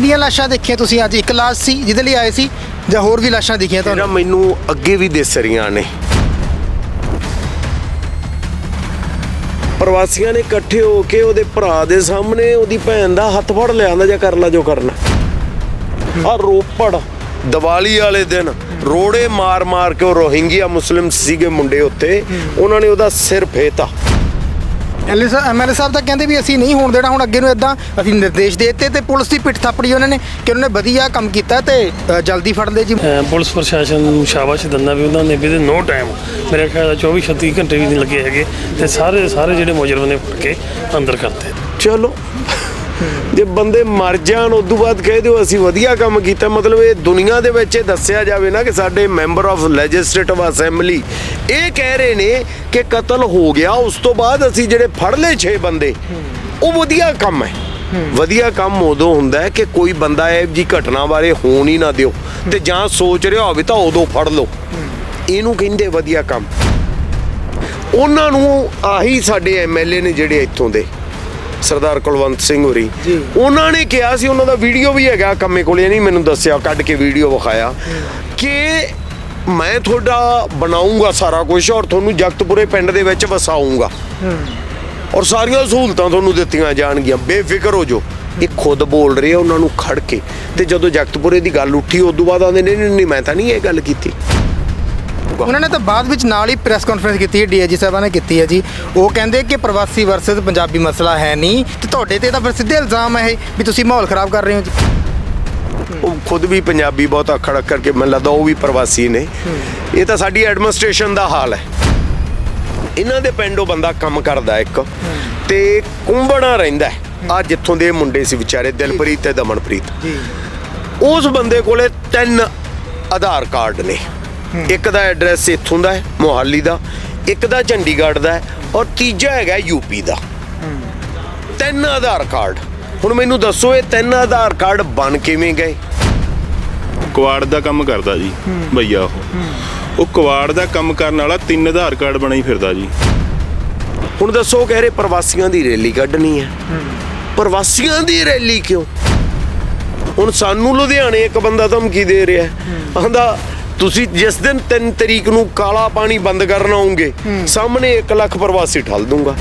ਕਿੰਨੀਆਂ ਲਾਸ਼ਾਂ ਦੇਖੀਆਂ ਤੁਸੀਂ ਅੱਜ? ਇੱਕ ਲਾਸ਼ ਸੀ ਜਿਹਦੇ ਲਈ ਆਏ ਸੀ ਜਾਂ ਹੋਰ ਵੀ ਲਾਸ਼ਾਂ ਦਿਖੀਆਂ ਜਿਹੜਾ ਤੁਹਾਨੂੰ? ਮੈਨੂੰ ਅੱਗੇ ਵੀ ਦਿਸ ਰਹੀਆਂ ਨੇ। ਪ੍ਰਵਾਸੀਆਂ ਨੇ ਇਕੱਠੇ ਹੋ ਕੇ ਉਹਦੇ ਭਰਾ ਦੇ ਸਾਹਮਣੇ ਉਹਦੀ ਭੈਣ ਦਾ ਹੱਥ ਫੜ ਲਿਆਂਦਾ ਜਾਂ ਕਰ ਲਾ ਜੋ ਕਰਨਾ। ਆ ਰੋਪੜ ਦੀਵਾਲੀ ਵਾਲੇ ਦਿਨ ਰੋੜੇ ਮਾਰ ਮਾਰ ਕੇ ਉਹ ਰੋਹਿੰਗੀਆ ਮੁਸਲਿਮ ਸੀਗੇ ਮੁੰਡੇ ਉੱਤੇ। ਉਹਨਾਂ ਨੇ ਉਹਦਾ ਸਿਰ ਫੇਤਾ। ਐਮਐਲਏ ਸਾਹਿਬ ਐਮਐਲਏ ਸਾਹਿਬ ਤਾਂ ਕਹਿੰਦੇ ਵੀ ਅਸੀਂ ਨਹੀਂ ਹੋਣ ਦੇਣਾ ਹੁਣ ਅੱਗੇ ਨੂੰ ਇਦਾਂ ਅਸੀਂ ਨਿਰਦੇਸ਼ ਦੇ ਦਿੱਤੇ ਤੇ ਪੁਲਿਸ ਦੀ ਪਿੱਠ ਥਾਪੜੀ ਉਹਨਾਂ ਨੇ ਕਿ ਉਹਨਾਂ ਨੇ ਵਧੀਆ ਕੰਮ ਕੀਤਾ ਤੇ ਅ, ਜਲਦੀ ਫੜ ਲਏ ਜੀ। ਅਹ ਪੁਲਿਸ ਪ੍ਰਸ਼ਾਸਨ ਨੂੰ ਸ਼ਾਬਾਸ਼ ਦਿੰਦਾ ਵੀ ਉਹਨਾਂ ਨੇ ਵੀ ਨੋ ਟਾਈਮ ਮੇਰੇ ਖਿਆਲ ਨਾਲ 24 36 ਘੰਟੇ ਵੀ ਨਹੀਂ ਲੱਗੇ ਹੈਗੇ ਤੇ ਸਾਰੇ ਸਾਰੇ ਜਿਹੜੇ ਮੁਜਰਮ ਨੇ ਫੜ ਕੇ ਅੰਦਰ ਕਰਤੇ। ਚਲੋ। ਜੇ ਬੰਦੇ ਮਰ ਜਾਣ, ਉਦੋਂ ਬਾਅਦ ਕਹਿ ਦਿਓ ਅਸੀਂ ਵਧੀਆ ਕੰਮ ਕੀਤਾ। ਮਤਲਬ ਇਹ ਦੁਨੀਆ ਦੇ ਵਿੱਚ ਇਹ ਦੱਸਿਆ ਜਾਵੇ ਨਾ ਕਿ ਸਾਡੇ ਮੈਂਬਰ ਆਫ ਲੈਜਿਸਲੇਟਿਵ ਅਸੈਂਬਲੀ ਇਹ ਕਹਿ ਰਹੇ ਨੇ ਕਿ ਕਤਲ ਹੋ ਗਿਆ, ਉਸ ਤੋਂ ਬਾਅਦ ਅਸੀਂ ਜਿਹੜੇ ਫੜ ਲਏ 6 ਬੰਦੇ, ਉਹ ਵਧੀਆ ਕੰਮ ਹੈ। ਵਧੀਆ ਕੰਮ ਉਦੋਂ ਹੁੰਦਾ ਹੈ ਕਿ ਕੋਈ ਬੰਦਾ ਇਹ ਜੀ ਘਟਨਾ ਬਾਰੇ ਹੋਣ ਹੀ ਨਾ ਦਿਓ ਤੇ ਜਾਂ ਸੋਚ ਰਿਹਾ ਹੋਵੇ ਤਾਂ ਉਦੋਂ ਫੜ ਲਓ। ਇਹਨੂੰ ਕਹਿੰਦੇ ਵਧੀਆ ਕੰਮ। ਉਹਨਾਂ ਨੂੰ ਆਹੀ ਸਾਡੇ ਐਮਐਲਏ ਨੇ ਜਿਹੜੇ ਇੱਥੋਂ ਦੇ ਸਰਦਾਰ ਕੁਲਵੰਤ ਸਿੰਘ ਹੋਰੀ। ਉਹਨਾਂ ਨੇ ਕਿਹਾ ਸੀ ਉਹਨਾਂ ਦਾ ਵੀਡੀਓ ਵੀ ਹੈਗਾ ਕੰਮੇ ਕੋਲੇ ਨਹੀਂ ਮੈਨੂੰ ਦੱਸਿਆ ਕੱਢ ਕੇ ਵੀਡੀਓ ਵਿਖਾਇਆ ਕਿ ਮੈਂ ਤੁਹਾਡਾ ਬਣਾਉਂਗਾ ਸਾਰਾ ਕੁਝ ਔਰ ਤੁਹਾਨੂੰ ਜਗਤਪੁਰੇ ਪਿੰਡ ਦੇ ਵਿੱਚ ਵਸਾਉਂਗਾ। ਔਰ ਸਾਰੀਆਂ ਸਹੂਲਤਾਂ ਤੁਹਾਨੂੰ ਦਿੱਤੀਆਂ ਜਾਣਗੀਆਂ। ਬੇਫਿਕਰ ਹੋ ਜਾਓ। ਇਹ ਖੁਦ ਬੋਲ ਰਹੇ ਆ ਉਹਨਾਂ ਨੂੰ ਖੜ ਕੇ। ਤੇ ਜਦੋਂ ਜਗਤਪੁਰੇ ਦੀ ਗੱਲ ਉੱਠੀ ਉਦੋਂ ਬਾਅਦ ਆਂਦੇ ਨਹੀਂ ਨਹੀਂ, ਮੈਂ ਤਾਂ ਨਹੀਂ ਇਹ ਗੱਲ ਕੀਤੀ। ਉਹਨਾਂ ਨੇ ਤਾਂ ਬਾਅਦ ਵਿੱਚ ਨਾਲ ਹੀ ਪ੍ਰੈਸ ਕਾਨਫਰੰਸ ਕੀਤੀ ਹੈ ਡੀਆਈਜੀ ਸਾਹਿਬਾਂ ਨੇ ਕੀਤੀ ਹੈ ਜੀ। ਉਹ ਕਹਿੰਦੇ ਕਿ ਪ੍ਰਵਾਸੀ ਵਰਸਸ ਪੰਜਾਬੀ ਮਸਲਾ ਹੈ ਨਹੀਂ ਤੇ ਤੁਹਾਡੇ ਤੇ ਤਾਂ ਫਿਰ ਸਿੱਧੇ ਇਲਜ਼ਾਮ ਹੈ ਇਹ ਵੀ ਤੁਸੀਂ ਮਾਹੌਲ ਖਰਾਬ ਕਰ ਰਹੇ ਹੋ ਜੀ। ਉਹ ਖੁਦ ਵੀ ਪੰਜਾਬੀ ਬਹੁਤ ਅਖੜ ਅਖੜ ਕੇ ਮੈਨੂੰ ਲੱਗਦਾ ਉਹ ਵੀ ਪ੍ਰਵਾਸੀ ਨੇ। ਇਹ ਤਾਂ ਸਾਡੀ ਐਡਮਿਨਿਸਟ੍ਰੇਸ਼ਨ ਦਾ ਹਾਲ ਹੈ। ਇਹਨਾਂ ਦੇ ਪਿੰਡੋਂ ਬੰਦਾ ਕੰਮ ਕਰਦਾ ਇੱਕ ਤੇ ਕੁੰਬੜਾ ਰਹਿੰਦਾ ਆ ਜਿੱਥੋਂ ਦੇ ਮੁੰਡੇ ਸੀ ਵਿਚਾਰੇ ਦਿਲਪ੍ਰੀਤ ਤੇ ਦਮਨਪ੍ਰੀਤ। ਜੀ। ਉਸ ਬੰਦੇ ਕੋਲੇ ਤਿੰਨ ਆਧਾਰ ਕਾਰਡ ਨੇ। ਇੱਕ ਦਾ ਐਡਰੈਸ ਇੱਥੋਂ ਦਾ ਹੈ ਮੋਹਾਲੀ ਦਾ ਇੱਕ ਦਾ ਚੰਡੀਗੜ੍ਹ ਦਾ ਹੈ ਔਰ ਤੀਜਾ ਹੈਗਾ ਯੂਪੀ ਦਾ। ਤਿੰਨ ਆਧਾਰ ਕਾਰਡ। ਹੁਣ ਮੈਨੂੰ ਦੱਸੋ ਇਹ ਤਿੰਨ ਆਧਾਰ ਕਾਰਡ ਬਣ ਕਿਵੇਂ ਗਏ? ਕੁਆੜ ਦਾ ਕੰਮ ਕਰਦਾ ਜੀ ਭਈਆ ਉਹ। ਉਹ ਕੁਆੜ ਦਾ ਕੰਮ ਕਰਨ ਵਾਲਾ ਤਿੰਨ ਆਧਾਰ ਕਾਰਡ ਬਣਾਈ ਫਿਰਦਾ ਜੀ। ਹੁਣ ਦੱਸੋ ਕਹਿ ਰਹੇ ਪ੍ਰਵਾਸੀਆਂ ਦੀ ਰੈਲੀ ਕੱਢਣੀ ਹੈ। ਪ੍ਰਵਾਸੀਆਂ ਦੀ ਰੈਲੀ ਕਿਉਂ? ਹੁਣ ਸਾਨੂੰ ਲੁਧਿਆਣੇ ਇੱਕ ਬੰਦਾ ਧਮਕੀ ਦੇ ਰਿਹਾ ਆਂਦਾ ਤੁਸੀਂ ਜਿਸ ਦਿਨ 3 ਤਰੀਕ ਨੂੰ ਕਾਲਾ ਪਾਣੀ ਬੰਦ ਕਰਨ ਆਉਂਗੇ ਸਾਹਮਣੇ 1 ਲੱਖ ਪ੍ਰਵਾਸੀ ਠੱਲ ਦੂੰਗਾ।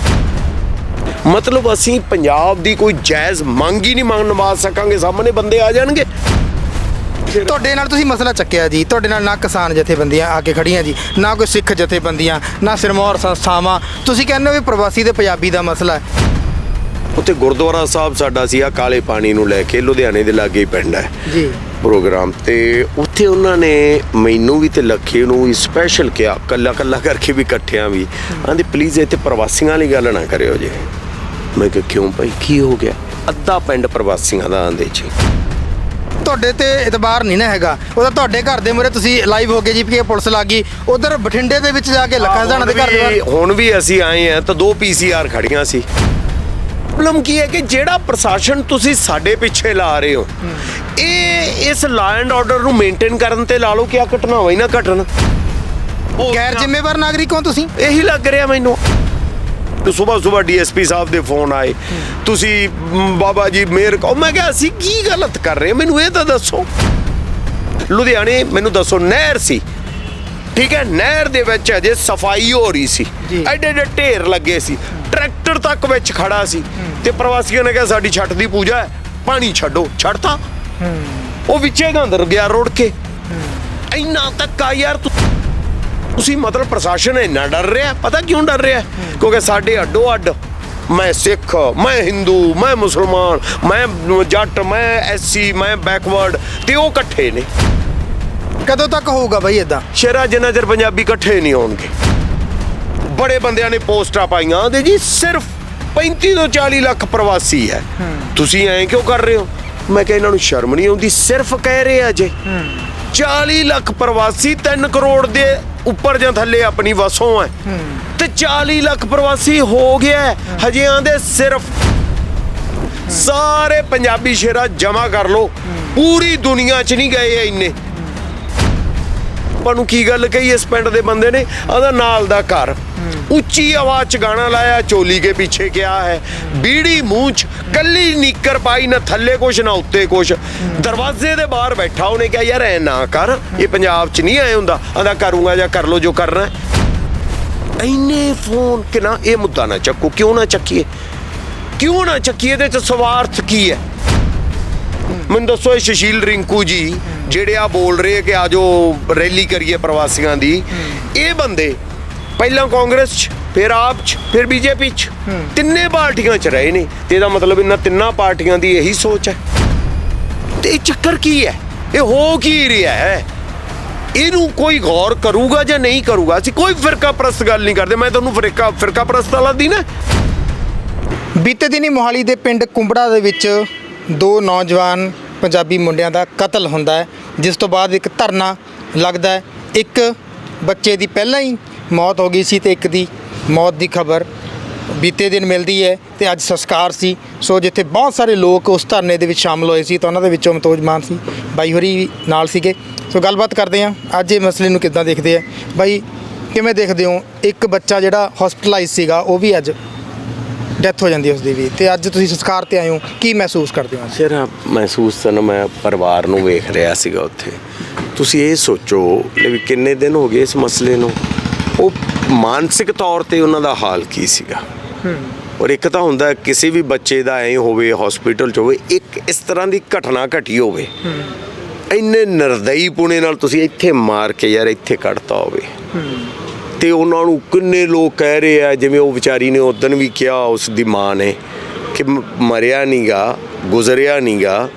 ਮਤਲਬ ਅਸੀਂ ਪੰਜਾਬ ਦੀ ਕੋਈ ਜਾਇਜ਼ ਮੰਗ ਹੀ ਨਹੀਂ ਮੰਨ ਨਵਾਜ਼ ਸਕਾਂਗੇ ਸਾਹਮਣੇ ਬੰਦੇ ਆ ਜਾਣਗੇ। ਤੁਹਾਡੇ ਨਾਲ ਤੁਸੀਂ ਮਸਲਾ ਚੱਕਿਆ ਜੀ ਤੁਹਾਡੇ ਨਾਲ ਨਾ ਕਿਸਾਨ ਜਥੇਬੰਦੀਆਂ ਆ ਕੇ ਖੜੀਆਂ ਜੀ ਨਾ ਕੋਈ ਸਿੱਖ ਜਥੇਬੰਦੀਆਂ ਨਾ ਸਿਰਮੌਰ ਸੰਸਥਾਵਾਂ। ਤੁਸੀਂ ਕਹਿੰਦੇ ਹੋ ਵੀ ਪ੍ਰਵਾਸੀ ਤੇ ਪੰਜਾਬੀ ਦਾ ਮਸਲਾ ਹੈ। ਉੱਥੇ ਗੁਰਦੁਆਰਾ ਸਾਹਿਬ ਸਾਡਾ ਸੀ ਆ ਕਾਲੇ ਪਾਣੀ ਨੂੰ ਲੈ ਕੇ ਲੁਧਿਆਣੇ ਦੇ ਲਾਗੇ ਹੀ ਪਿੰਡ ਹੈ। ਜੀ। ਪ੍ਰੋਗਰਾਮ ਤੇ ਉੱਥੇ ਉਹਨਾਂ ਨੇ ਮੈਨੂੰ ਵੀ ਤੇ ਲੱਖੇ ਨੂੰ ਵੀ ਸਪੈਸ਼ਲ ਕਿਹਾ ਕੱਲਾ ਕੱਲਾ ਕਰਕੇ ਵੀ ਇਕੱਠਿਆਂ ਵੀ। ਆਂਦੇ ਪਲੀਜ਼ ਇੱਥੇ ਪ੍ਰਵਾਸੀਆਂ ਵਾਲੀ ਗੱਲ ਨਾ ਕਰਿਓ ਜੇ। ਮੈਂ ਕਿਹਾ ਕਿਉਂ ਭਾਈ? ਕੀ ਹੋ ਗਿਆ? ਅੱਧਾ ਪਿੰਡ ਪ੍ਰਵਾਸੀਆਂ ਦਾ ਆਂਦੇ ਜੀ। ਤੁਹਾਡੇ ਤੇ ਇਤਬਾਰ ਨਹੀਂ ਨਾ ਹੈਗਾ। ਉਹ ਤਾਂ ਤੁਹਾਡੇ ਘਰ ਦੇ ਮੂਹਰੇ ਤੁਸੀਂ ਲਾਈਵ ਹੋ ਗਏ ਜੀ ਕਿ ਪੁਲਿਸ ਲੱਗ ਗਈ। ਉਧਰ ਬਠਿੰਡੇ ਦੇ ਵਿੱਚ ਜਾ ਕੇ ਲੱਖਾਂ ਜਾਣਾ ਦੇ ਘਰ ਦੇ ਹੁਣ ਵੀ ਅਸੀਂ ਆਏ ਆ ਤਾਂ ਦੋ ਪੀਸੀਆਰ ਖੜੀਆਂ ਸੀ। ਪ੍ਰੋਬਲਮ ਕੀ ਹੈ ਕਿ ਜਿਹੜਾ ਪ੍ਰਸ਼ਾਸਨ ਤੁਸੀਂ ਸਾਡੇ ਪਿੱਛੇ ਲਾ ਰਹੇ ਹੋ ਇਹ ਇਸ ਲਾ ਐਂਡ ਆਰਡਰ ਨੂੰ ਮੇਨਟੇਨ ਕਰਨ ਤੇ ਲਾ ਲਓ ਕਿ ਆ ਘਟਨਾਵਾਂ ਹੀ ਨਾ ਘਟਣ। ਗੈਰ ਜ਼ਿੰਮੇਵਾਰ ਨਾਗਰਿਕ ਹੋ ਤੁਸੀਂ? ਇਹੀ ਲੱਗ ਰਿਹਾ ਮੈਨੂੰ। ਸਵੇਰ ਸਵੇਰ ਡੀਐਸਪੀ ਸਾਹਿਬ ਦੇ ਫੋਨ ਆਏ। ਤੁਸੀਂ ਬਾਬਾ ਜੀ ਮੇਰ ਕਹੋ। ਮੈਂ ਕਿਹਾ ਅਸੀਂ ਕੀ ਗਲਤ ਕਰ ਰਹੇ? ਮੈਨੂੰ ਇਹ ਤਾਂ ਦੱਸੋ। ਲੁਧਿਆਣੇ ਮੈਨੂੰ ਦੱਸੋ ਨਹਿਰ ਸੀ। ਠੀਕ ਹੈ ਨਹਿਰ ਦੇ ਵਿੱਚ ਅਜੇ ਸਫ਼ਾਈ ਹੋ ਰਹੀ ਸੀ। ਐਡੇ ਐਡੇ ਢੇਰ ਲੱਗੇ ਸੀ। ਟਰੈਕਟਰ ਤੱਕ ਵਿੱਚ ਖੜਾ ਸੀ। ਤੇ ਪ੍ਰਵਾਸੀਆਂ ਨੇ ਕਿਹਾ ਸਾਡੀ ਛੱਟ ਦੀ ਪੂਜਾ ਹੈ। ਪਾਣੀ ਛੱਡੋ ਛੱਡਤਾ। ਉਹ ਵਿੱਚੇ ਗੰਦਰ ਗਿਆ ਰੋੜ ਕੇ। ਇੰਨਾ ਧੱਕਾ ਯਾਰ ਤੂੰ। ਤੁਸੀਂ ਮਤਲਬ ਪ੍ਰਸ਼ਾਸਨ ਇੰਨਾ ਡਰ ਰਿਹਾ ਪਤਾ ਕਿਉਂ ਡਰ ਰਿਹਾ? ਕਿਉਂਕਿ ਸਾਡੇ ਅੱਡੋ ਅੱਡ ਮੈਂ ਸਿੱਖ ਮੈਂ ਹਿੰਦੂ ਮੈਂ ਮੁਸਲਮਾਨ ਮੈਂ ਜੱਟ ਮੈਂ ਐਸਸੀ ਮੈਂ ਬੈਕਵਰਡ ਤੇ ਉਹ ਇਕੱਠੇ ਨੇ। ਕਦੋਂ ਤੱਕ ਹੋਊਗਾ ਬਈ ਇਦਾਂ ਸ਼ੇਰਾ ਜਿੰਨਾ ਚਿਰ ਪੰਜਾਬੀ ਇਕੱਠੇ ਨਹੀਂ ਹੋਣਗੇ। ਬੜੇ ਬੰਦਿਆਂ ਨੇ ਪੋਸਟਾਂ ਪਾਈਆਂ ਤੇ ਜੀ ਸਿਰਫ 35 ਤੋਂ 40 ਲੱਖ ਪ੍ਰਵਾਸੀ ਹੈ। ਤੁਸੀਂ ਐਂ ਕਿਉਂ ਕਰ ਰਹੇ ਹੋ? ਮੈਂ ਕਿਹਾ ਇਹਨਾਂ ਨੂੰ ਸ਼ਰਮ ਨਹੀਂ ਆਉਂਦੀ ਸਿਰਫ ਕਹਿ ਰਹੇ ਆ ਜੇ। 40 ਲੱਖ ਪ੍ਰਵਾਸੀ 3 ਕਰੋੜ ਦੇ ਉੱਪਰ ਜਾਂ ਥੱਲੇ ਆਪਣੀ ਵਸੋਂ ਹੈ। ਤੇ 40 ਲੱਖ ਪ੍ਰਵਾਸੀ ਹੋ ਗਿਆ। ਹਜੇ ਆਂਦੇ ਸਿਰਫ ਸਾਰੇ ਪੰਜਾਬੀ ਸ਼ੇਰਾ ਜਮਾ ਕਰ ਲੋ ਪੂਰੀ ਦੁਨੀਆ 'ਚ ਨਹੀਂ ਗਏ ਇੰਨੇ। ਆਪਾਂ ਨੂੰ ਕੀ ਗੱਲ ਕਹੀ ਇਸ ਪਿੰਡ ਦੇ ਬੰਦੇ ਨੇ? ਆਦਾ ਨਾਲ ਦਾ ਘਰ। ਉੱਚੀ ਆਵਾਜ਼ ਚ ਗਾਣਾ ਲਾਇਆ ਚੋਲੀ ਕੇ ਪਿੱਛੇ ਕਿਆ ਹੈ, ਬੀੜੀ ਮੂੰਹ ਚ, ਕੱਲੀ ਨੀਕਰ ਪਾਈ ਨਾ ਥੱਲੇ ਕੁਛ, ਨਾ ਉੱਤੇ ਕੁਛ। ਦਰਵਾਜ਼ੇ ਦੇ ਬਾਹਰ ਬੈਠਾ, ਉਹਨੇ ਕਿਹਾ, ਯਾਰ, ਐ ਨਾ ਕਰ, ਇਹ ਪੰਜਾਬ ਚ ਨਹੀਂ ਆਏ ਹੁੰਦਾ ਆਂਦਾ ਕਰੂੰਗਾ ਜਾਂ ਕਰ ਲੋ ਜੋ ਕਰਨਾ ਹੈ। ਫੋਨ ਕਿ ਨਾ, ਇਹ ਮੁੱਦਾ ਨਾ ਚੱਕੋ, ਕਿਉਂ ਨਾ ਚੱਕੀਏ? ਕਿਉਂ ਨਾ ਚੱਕੀਏ? ਇਹਦੇ ਚ ਸਵਾਰਥ ਕੀ ਹੈ? ਮੈਨੂੰ ਦੱਸੋ, ਇਹ ਸੁਸ਼ੀਲ ਰਿੰਕੂ ਜੀ, ਜਿਹੜੇ ਆ ਬੋਲ ਰਹੇ ਕਿ ਆਜੋ ਰੈਲੀ ਕਰੀਏ ਪ੍ਰਵਾਸੀਆਂ ਦੀ, ਇਹ ਬੰਦੇ ਪਹਿਲਾਂ ਕਾਂਗਰਸ ਚ ਫਿਰ ਆਪ ਚ ਫਿਰ ਬੀਜੇਪੀ ਚ। ਤਿੰਨੇ ਪਾਰਟੀਆਂ ਚ ਰਹੇ ਨੇ। ਤੇ ਇਹਦਾ ਮਤਲਬ ਇਹਨਾਂ ਤਿੰਨਾਂ ਪਾਰਟੀਆਂ ਦੀ ਇਹੀ ਸੋਚ ਹੈ। ਤੇ ਇਹ ਚੱਕਰ ਕੀ ਹੈ? ਇਹ ਹੋ ਕੀ ਰਿਹਾ ਹੈ? ਇਹਨੂੰ ਕੋਈ ਗੌਰ ਕਰੂਗਾ ਜਾਂ ਨਹੀਂ ਕਰੂਗਾ? ਅਸੀਂ ਕੋਈ ਫਿਰਕਾ ਪ੍ਰਸਤ ਗੱਲ ਨਹੀਂ ਕਰਦੇ। ਮੈਂ ਤੁਹਾਨੂੰ ਫਿਰਕਾ ਫਿਰਕਾ ਪ੍ਰਸਤ ਵਾਲਾ ਦੀ ਨਾ ਬੀਤੇ ਦਿਨੀ ਮੋਹਾਲੀ ਦੇ ਪਿੰਡ ਕੁੰਬੜਾ ਦੇ ਵਿੱਚ ਦੋ ਨੌਜਵਾਨ ਪੰਜਾਬੀ ਮੁੰਡਿਆਂ ਦਾ ਕਤਲ ਹੁੰਦਾ ਹੈ ਜਿਸ ਤੋਂ ਬਾਅਦ ਇੱਕ ਧਰਨਾ ਲੱਗਦਾ ਹੈ। ਇੱਕ ਬੱਚੇ ਦੀ ਪਹਿਲਾਂ ਹੀ ਮੌਤ ਹੋ ਗਈ ਸੀ ਤੇ ਇੱਕ ਦੀ ਮੌਤ ਦੀ ਖਬਰ ਬੀਤੇ ਦਿਨ ਮਿਲਦੀ ਹੈ ਤੇ ਅੱਜ ਸੰਸਕਾਰ ਸੀ। ਸੋ ਜਿੱਥੇ ਬਹੁਤ ਸਾਰੇ ਲੋਕ ਉਸ ਧਰਨੇ ਦੇ ਵਿੱਚ ਸ਼ਾਮਲ ਹੋਏ ਸੀ ਤਾਂ ਉਹਨਾਂ ਦੇ ਵਿੱਚੋਂ ਮਤੋਜ ਮਾਨ ਸੀ, ਬਾਈ ਹੋਰੀ ਨਾਲ ਸੀਗੇ। ਸੋ ਗੱਲਬਾਤ ਕਰਦੇ ਹਾਂ। ਅੱਜ ਇਹ ਮਸਲੇ ਨੂੰ ਕਿੱਦਾਂ ਦੇਖਦੇ ਆ? ਬਾਈ, ਕਿਵੇਂ ਦੇਖਦੇ ਹੋ? ਇੱਕ ਬੱਚਾ ਜਿਹੜਾ ਹਸਪੀਟਲਾਈਜ਼ ਸੀਗਾ, ਉਹ ਵੀ ਅੱਜ ਡੈਥ ਹੋ ਜਾਂਦੀ ਹੈ ਉਸ ਦੀ ਵੀ। ਤੇ ਅੱਜ ਤੁਸੀਂ ਸੰਸਕਾਰ ਤੇ ਆਏ ਹੋ। ਕੀ ਮਹਿਸੂਸ ਕਰਦੇ ਹੋ ਅੱਜ? ਸਿਰ ਮਹਿਸੂਸ ਤਾਂ ਮੈਂ ਪਰਿਵਾਰ ਨੂੰ ਵੇਖ ਰਿਹਾ ਸੀਗਾ ਉੱਥੇ। ਤੁਸੀਂ ਇਹ ਸੋਚੋ, ਵੀ ਕਿੰਨੇ ਦਿਨ ਹੋ ਗਏ ਇਸ ਮਸਲੇ ਨੂੰ? ਉਹ ਮਾਨਸਿਕ ਤੌਰ ਤੇ ਉਹਨਾਂ ਦਾ ਹਾਲ ਕੀ ਸੀਗਾ? ਔਰ ਇੱਕ ਤਾਂ ਹੁੰਦਾ ਕਿਸੇ ਵੀ ਬੱਚੇ ਦਾ ਐ ਹੋਵੇ ਹਸਪੀਟਲ ਚ ਹੋਵੇ ਇੱਕ ਇਸ ਤਰ੍ਹਾਂ ਦੀ ਘਟਨਾ ਘਟੀ ਹੋਵੇ। ਇੰਨੇ ਨਿਰਦਈ ਪੁਣੇ ਨਾਲ ਤੁਸੀਂ ਇੱਥੇ ਮਾਰ ਕੇ ਯਾਰ ਇੱਥੇ ਕੱਢਤਾ ਹੋਵੇ। ਤੇ ਉਹਨਾਂ ਨੂੰ ਕਿੰਨੇ ਲੋਕ ਕਹਿ ਰਹੇ ਆ ਜਿਵੇਂ ਉਹ ਵਿਚਾਰੀ ਨੇ ਉਦੋਂ ਵੀ ਕਿਹਾ ਉਸ ਦੀ ਮਾਂ ਨੇ ਕਿ ਮਰਿਆ ਨਹੀਂਗਾ ਗੁਜ਼ਰਿਆ ਨਹੀਂਗਾ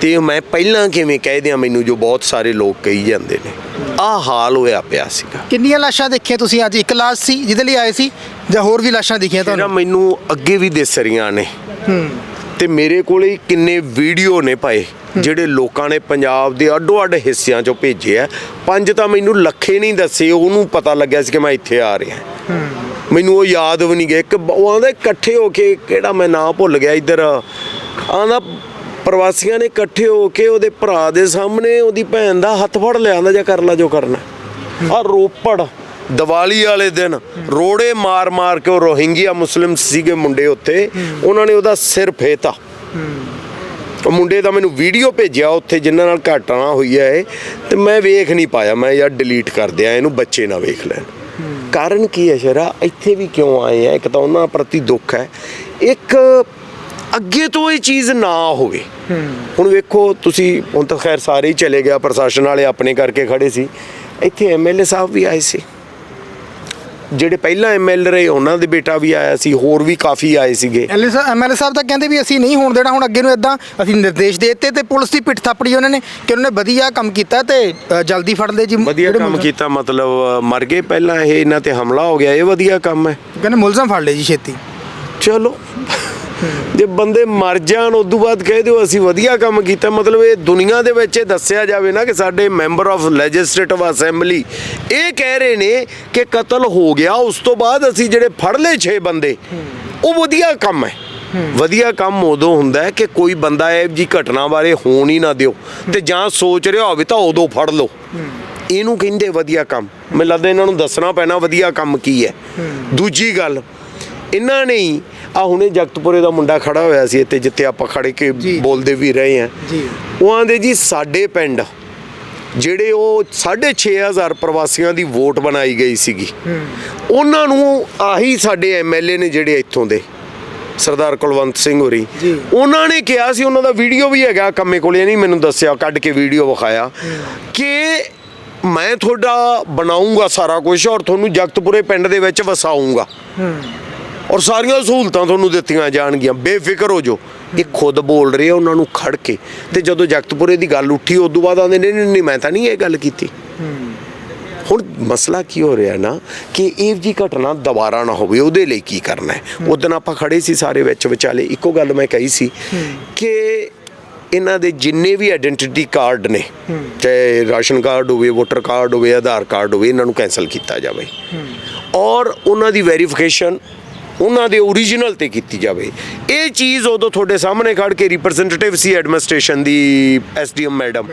ਤੇ ਮੈਂ ਪਹਿਲਾਂ ਕਿਵੇਂ ਕਹਿ ਦਿਆਂ ਮੈਨੂੰ ਜੋ ਬਹੁਤ ਸਾਰੇ ਲੋਕ ਕਹੀ ਜਾਂਦੇ ਨੇ। ਆਹ ਹਾਲ ਹੋਇਆ ਪਿਆ ਸੀਗਾ। ਕਿੰਨੀਆਂ ਲਾਸ਼ਾਂ ਦੇਖੀਆਂ ਤੁਸੀਂ ਅੱਜ? ਇੱਕ ਲਾਸ਼ ਸੀ ਜਿਹਦੇ ਲਈ ਆਏ ਸੀ ਜਾਂ ਹੋਰ ਵੀ ਲਾਸ਼ਾਂ ਦਿਖੀਆਂ ਜਿਹੜਾ ਤੁਹਾਨੂੰ? ਮੈਨੂੰ ਅੱਗੇ ਵੀ ਦਿਸ ਰਹੀਆਂ ਨੇ। ਤੇ ਮੇਰੇ ਕੋਲੇ ਕਿੰਨੇ ਵੀਡੀਓ ਨੇ ਪਏ ਜਿਹੜੇ ਲੋਕਾਂ ਨੇ ਪੰਜਾਬ ਦੇ ਅੱਡੋ ਅੱਡ ਹਿੱਸਿਆਂ ਚੋਂ ਭੇਜੇ ਆ। ਪੰਜ ਤਾਂ ਮੈਨੂੰ ਲੱਖੇ ਨਹੀਂ ਦੱਸੇ ਉਹਨੂੰ ਪਤਾ ਲੱਗਿਆ ਸੀ ਕਿ ਮੈਂ ਇੱਥੇ ਆ ਰਿਹਾ। ਮੈਨੂੰ ਉਹ ਯਾਦ ਵੀ ਨਹੀਂ ਗਿਆ ਇੱਕ ਬ- ਉਹ ਆਂਦਾ ਇਕੱਠੇ ਹੋ ਕੇ ਕਿਹੜਾ ਮੈਂ ਨਾਂ ਭੁੱਲ ਗਿਆ ਇੱਧਰ। ਆਂਦਾ ਪ੍ਰਵਾਸੀਆਂ ਨੇ ਇਕੱਠੇ ਹੋ ਕੇ ਉਹਦੇ ਭਰਾ ਦੇ ਸਾਹਮਣੇ ਉਹਦੀ ਭੈਣ ਦਾ ਹੱਥ ਫੜ ਲਿਆ ਜਾਂ ਕਰ ਲਾ ਜੋ ਕਰਨਾ ਆ ਰੋਪੜ, ਦੀਵਾਲੀ ਵਾਲੇ ਦਿਨ ਰੋੜੇ ਮਾਰ-ਮਾਰ ਕੇ ਉਹ ਰੋਹਿੰਗੀਆ ਮੁਸਲਿਮ ਸੀਗੇ ਮੁੰਡੇ ਉੱਥੇ। ਉਹਨਾਂ ਨੇ ਉਹਦਾ ਸਿਰ ਫੇਤਾ ਉਹ ਮੁੰਡੇ ਦਾ ਮੈਨੂੰ ਵੀਡੀਓ ਭੇਜਿਆ ਉੱਥੇ, ਜਿਨ੍ਹਾਂ ਨਾਲ ਘਟਨਾ ਹੋਈ ਹੈ ਇਹ। ਤੇ ਮੈਂ ਵੇਖ ਨਹੀਂ ਪਾਇਆ। ਮੈਂ ਯਾਰ ਡਿਲੀਟ ਕਰ ਦਿਆਂ, ਇਹਨੂੰ ਬੱਚੇ ਨਾ ਵੇਖ ਲੈਣ। ਕਾਰਨ ਕੀ ਹੈ ਸ਼ਰਾ? ਇੱਥੇ ਵੀ ਕਿਉਂ ਆਏ ਆ? ਇੱਕ ਤਾਂ ਉਹਨਾਂ ਪ੍ਰਤੀ ਦੁੱਖ ਹੈ। ਇੱਕ ਅੱਗੇ ਤੋਂ ਇਹ ਚੀਜ਼ ਨਾ ਹੋਵੇ। ਹੁਣ ਵੇਖੋ ਤੁਸੀਂ ਹੁਣ ਤਾਂ ਖੈਰ ਸਾਰੇ ਹੀ ਚਲੇ ਗਿਆ ਪ੍ਰਸ਼ਾਸਨ ਵਾਲੇ ਆਪਣੇ ਕਰਕੇ ਖੜੇ ਸੀ। ਇੱਥੇ ਐਮਐਲਏ ਸਾਹਿਬ ਵੀ ਆਏ ਸੀ। ਜਿਹੜੇ ਪਹਿਲਾਂ ਐਮਐਲਏ ਰਹੇ ਉਹਨਾਂ ਦੇ ਬੇਟਾ ਵੀ ਆਇਆ ਸੀ ਹੋਰ ਵੀ ਕਾਫੀ ਆਏ ਸੀਗੇ। ਐਮਐਲਏ ਸਾਹਿਬ ਐਮਐਲਏ ਸਾਹਿਬ ਤਾਂ ਕਹਿੰਦੇ ਵੀ ਅਸੀਂ ਨਹੀਂ ਹੋਣ ਦੇਣਾ ਹੁਣ ਅੱਗੇ ਨੂੰ ਇਦਾਂ ਅਸੀਂ ਨਿਰਦੇਸ਼ ਦੇ ਦਿੱਤੇ ਤੇ ਪੁਲਿਸ ਦੀ ਪਿੱਠ ਥਾਪੜੀ ਉਹਨਾਂ ਨੇ ਕਿ ਉਹਨਾਂ ਨੇ ਵਧੀਆ ਕੰਮ ਕੀਤਾ ਤੇ ਜਲਦੀ ਫੜ ਲਏ ਜੀ ਵਧੀਆ ਕੰਮ ਕੀਤਾ ਮਤਲਬ ਮਰ ਗਏ ਪਹਿਲਾਂ ਇਹ ਇਹਨਾਂ ਤੇ ਹਮਲਾ ਹੋ ਗਿਆ ਇਹ ਵਧੀਆ ਕੰਮ ਹੈ। ਕਹਿੰਦੇ ਮੁਲਜ਼ਮ ਫੜ ਲਏ ਜੀ ਛੇਤੀ। ਚਲੋ। ਜੇ ਬੰਦੇ ਮਰ ਜਾਣ, ਉਦੋਂ ਬਾਅਦ ਕਹਿ ਦਿਓ ਅਸੀਂ ਵਧੀਆ ਕੰਮ ਕੀਤਾ। ਮਤਲਬ ਇਹ ਦੁਨੀਆ ਦੇ ਵਿੱਚ ਇਹ ਦੱਸਿਆ ਜਾਵੇ ਨਾ ਕਿ ਸਾਡੇ ਮੈਂਬਰ ਆਫ ਲੈਜਿਸਲੇਟਿਵ ਅਸੈਂਬਲੀ ਇਹ ਕਹਿ ਰਹੇ ਨੇ ਕਿ ਕਤਲ ਹੋ ਗਿਆ, ਉਸ ਤੋਂ ਬਾਅਦ ਅਸੀਂ ਜਿਹੜੇ ਫੜ ਲਏ 6 ਬੰਦੇ, ਉਹ ਵਧੀਆ ਕੰਮ ਹੈ। ਵਧੀਆ ਕੰਮ ਉਦੋਂ ਹੁੰਦਾ ਹੈ ਕਿ ਕੋਈ ਬੰਦਾ ਇਹ ਜੀ ਘਟਨਾ ਬਾਰੇ ਹੋਣ ਹੀ ਨਾ ਦਿਓ ਤੇ ਜਾਂ ਸੋਚ ਰਿਹਾ ਹੋਵੇ ਤਾਂ ਉਦੋਂ ਫੜ ਲਓ। ਇਹਨੂੰ ਕਹਿੰਦੇ ਵਧੀਆ ਕੰਮ। ਮੈਨੂੰ ਲੱਗਦਾ ਇਹਨਾਂ ਨੂੰ ਦੱਸਣਾ ਪੈਣਾ ਵਧੀਆ ਕੰਮ ਕੀ ਹੈ। ਦੂਜੀ ਗੱਲ, ਇਹਨਾਂ ਨੇ ਆ ਹੁਣੇ ਜਗਤਪੁਰੇ ਦਾ ਮੁੰਡਾ ਖੜਾ ਹੋਇਆ ਸੀ ਇੱਥੇ ਜਿੱਥੇ ਆਪਾਂ ਖੜੇ ਕੇ। ਬੋਲਦੇ ਵੀ ਰਹੇ ਆ ਜੀ। ਉਹ ਆਂਦੇ ਜੀ ਸਾਡੇ ਪਿੰਡ ਜਿਹੜੇ ਉਹ 6500 ਪ੍ਰਵਾਸੀਆਂ ਦੀ ਵੋਟ ਬਣਾਈ ਗਈ ਸੀਗੀ ਉਹਨਾਂ ਨੂੰ ਆਹੀ ਸਾਡੇ ਐਮਐਲਏ ਨੇ ਜਿਹੜੇ ਇੱਥੋਂ ਦੇ ਸਰਦਾਰ ਕੁਲਵੰਤ ਸਿੰਘ ਹੋਰੀ। ਉਹਨਾਂ ਨੇ ਕਿਹਾ ਸੀ ਉਹਨਾਂ ਦਾ ਵੀਡੀਓ ਵੀ ਹੈਗਾ ਕੰਮੇ ਕੋਲੇ ਨਹੀਂ ਮੈਨੂੰ ਦੱਸਿਆ ਕੱਢ ਕੇ ਵੀਡੀਓ ਵਿਖਾਇਆ ਕਿ ਮੈਂ ਤੁਹਾਡਾ ਬਣਾਉਂਗਾ ਸਾਰਾ ਕੁਝ ਔਰ ਤੁਹਾਨੂੰ ਜਗਤਪੁਰੇ ਪਿੰਡ ਦੇ ਵਿੱਚ ਵਸਾਉਂਗਾ ਔਰ ਸਾਰੀਆਂ ਸਹੂਲਤਾਂ ਤੁਹਾਨੂੰ ਦਿੱਤੀਆਂ ਜਾਣਗੀਆਂ। ਬੇਫਿਕਰ ਹੋ ਜਾਓ। ਇਹ ਖੁਦ ਬੋਲ ਰਹੇ ਆ ਉਹਨਾਂ ਨੂੰ ਖੜ ਕੇ। ਤੇ ਜਦੋਂ ਜਗਤਪੁਰੇ ਦੀ ਗੱਲ ਉੱਠੀ ਉਸ ਤੋਂ ਬਾਅਦ ਆਂਦੇ ਨਹੀਂ ਨਹੀਂ ਨਹੀਂ, ਮੈਂ ਤਾਂ ਨਹੀਂ ਇਹ ਗੱਲ ਕੀਤੀ। ਹੁਣ ਮਸਲਾ ਕੀ ਹੋ ਰਿਹਾ ਨਾ ਕਿ ਇਹ ਜੀ ਘਟਨਾ ਦੁਬਾਰਾ ਨਾ ਹੋਵੇ ਉਹਦੇ ਲਈ ਕੀ ਕਰਨਾ ਹੈ? ਉਦੋਂ ਆਪਾਂ ਖੜੇ ਸੀ ਸਾਰੇ ਵਿੱਚ ਵਿਚਾਲੇ ਇੱਕੋ ਗੱਲ ਮੈਂ ਕਹੀ ਸੀ ਕਿ ਇਹਨਾਂ ਦੇ ਜਿੰਨੇ ਵੀ ਆਇਡੈਂਟੀਟੀ ਕਾਰਡ ਨੇ ਚਾਹੇ ਰਾਸ਼ਨ ਕਾਰਡ ਹੋਵੇ ਵੋਟਰ ਕਾਰਡ ਹੋਵੇ ਆਧਾਰ ਕਾਰਡ ਹੋਵੇ ਇਹਨਾਂ ਨੂੰ ਕੈਨਸਲ ਕੀਤਾ ਜਾਵੇ। ਔਰ ਉਹਨਾਂ ਦੀ ਵੈਰੀਫਿਕੇਸ਼ਨ ਉਹਨਾਂ ਦੇ ਓਰੀਜਨਲ ਤੇ ਕੀਤੀ ਜਾਵੇ। ਇਹ ਚੀਜ਼ ਉਦੋਂ ਤੁਹਾਡੇ ਸਾਹਮਣੇ ਖੜ ਕੇ ਰਿਪਰੈਜ਼ੈਂਟੇਟਿਵ ਸੀ ਐਡਮਿਨਿਸਟ੍ਰੇਸ਼ਨ ਦੀ ਐਸਡੀਐਮ ਮੈਡਮ।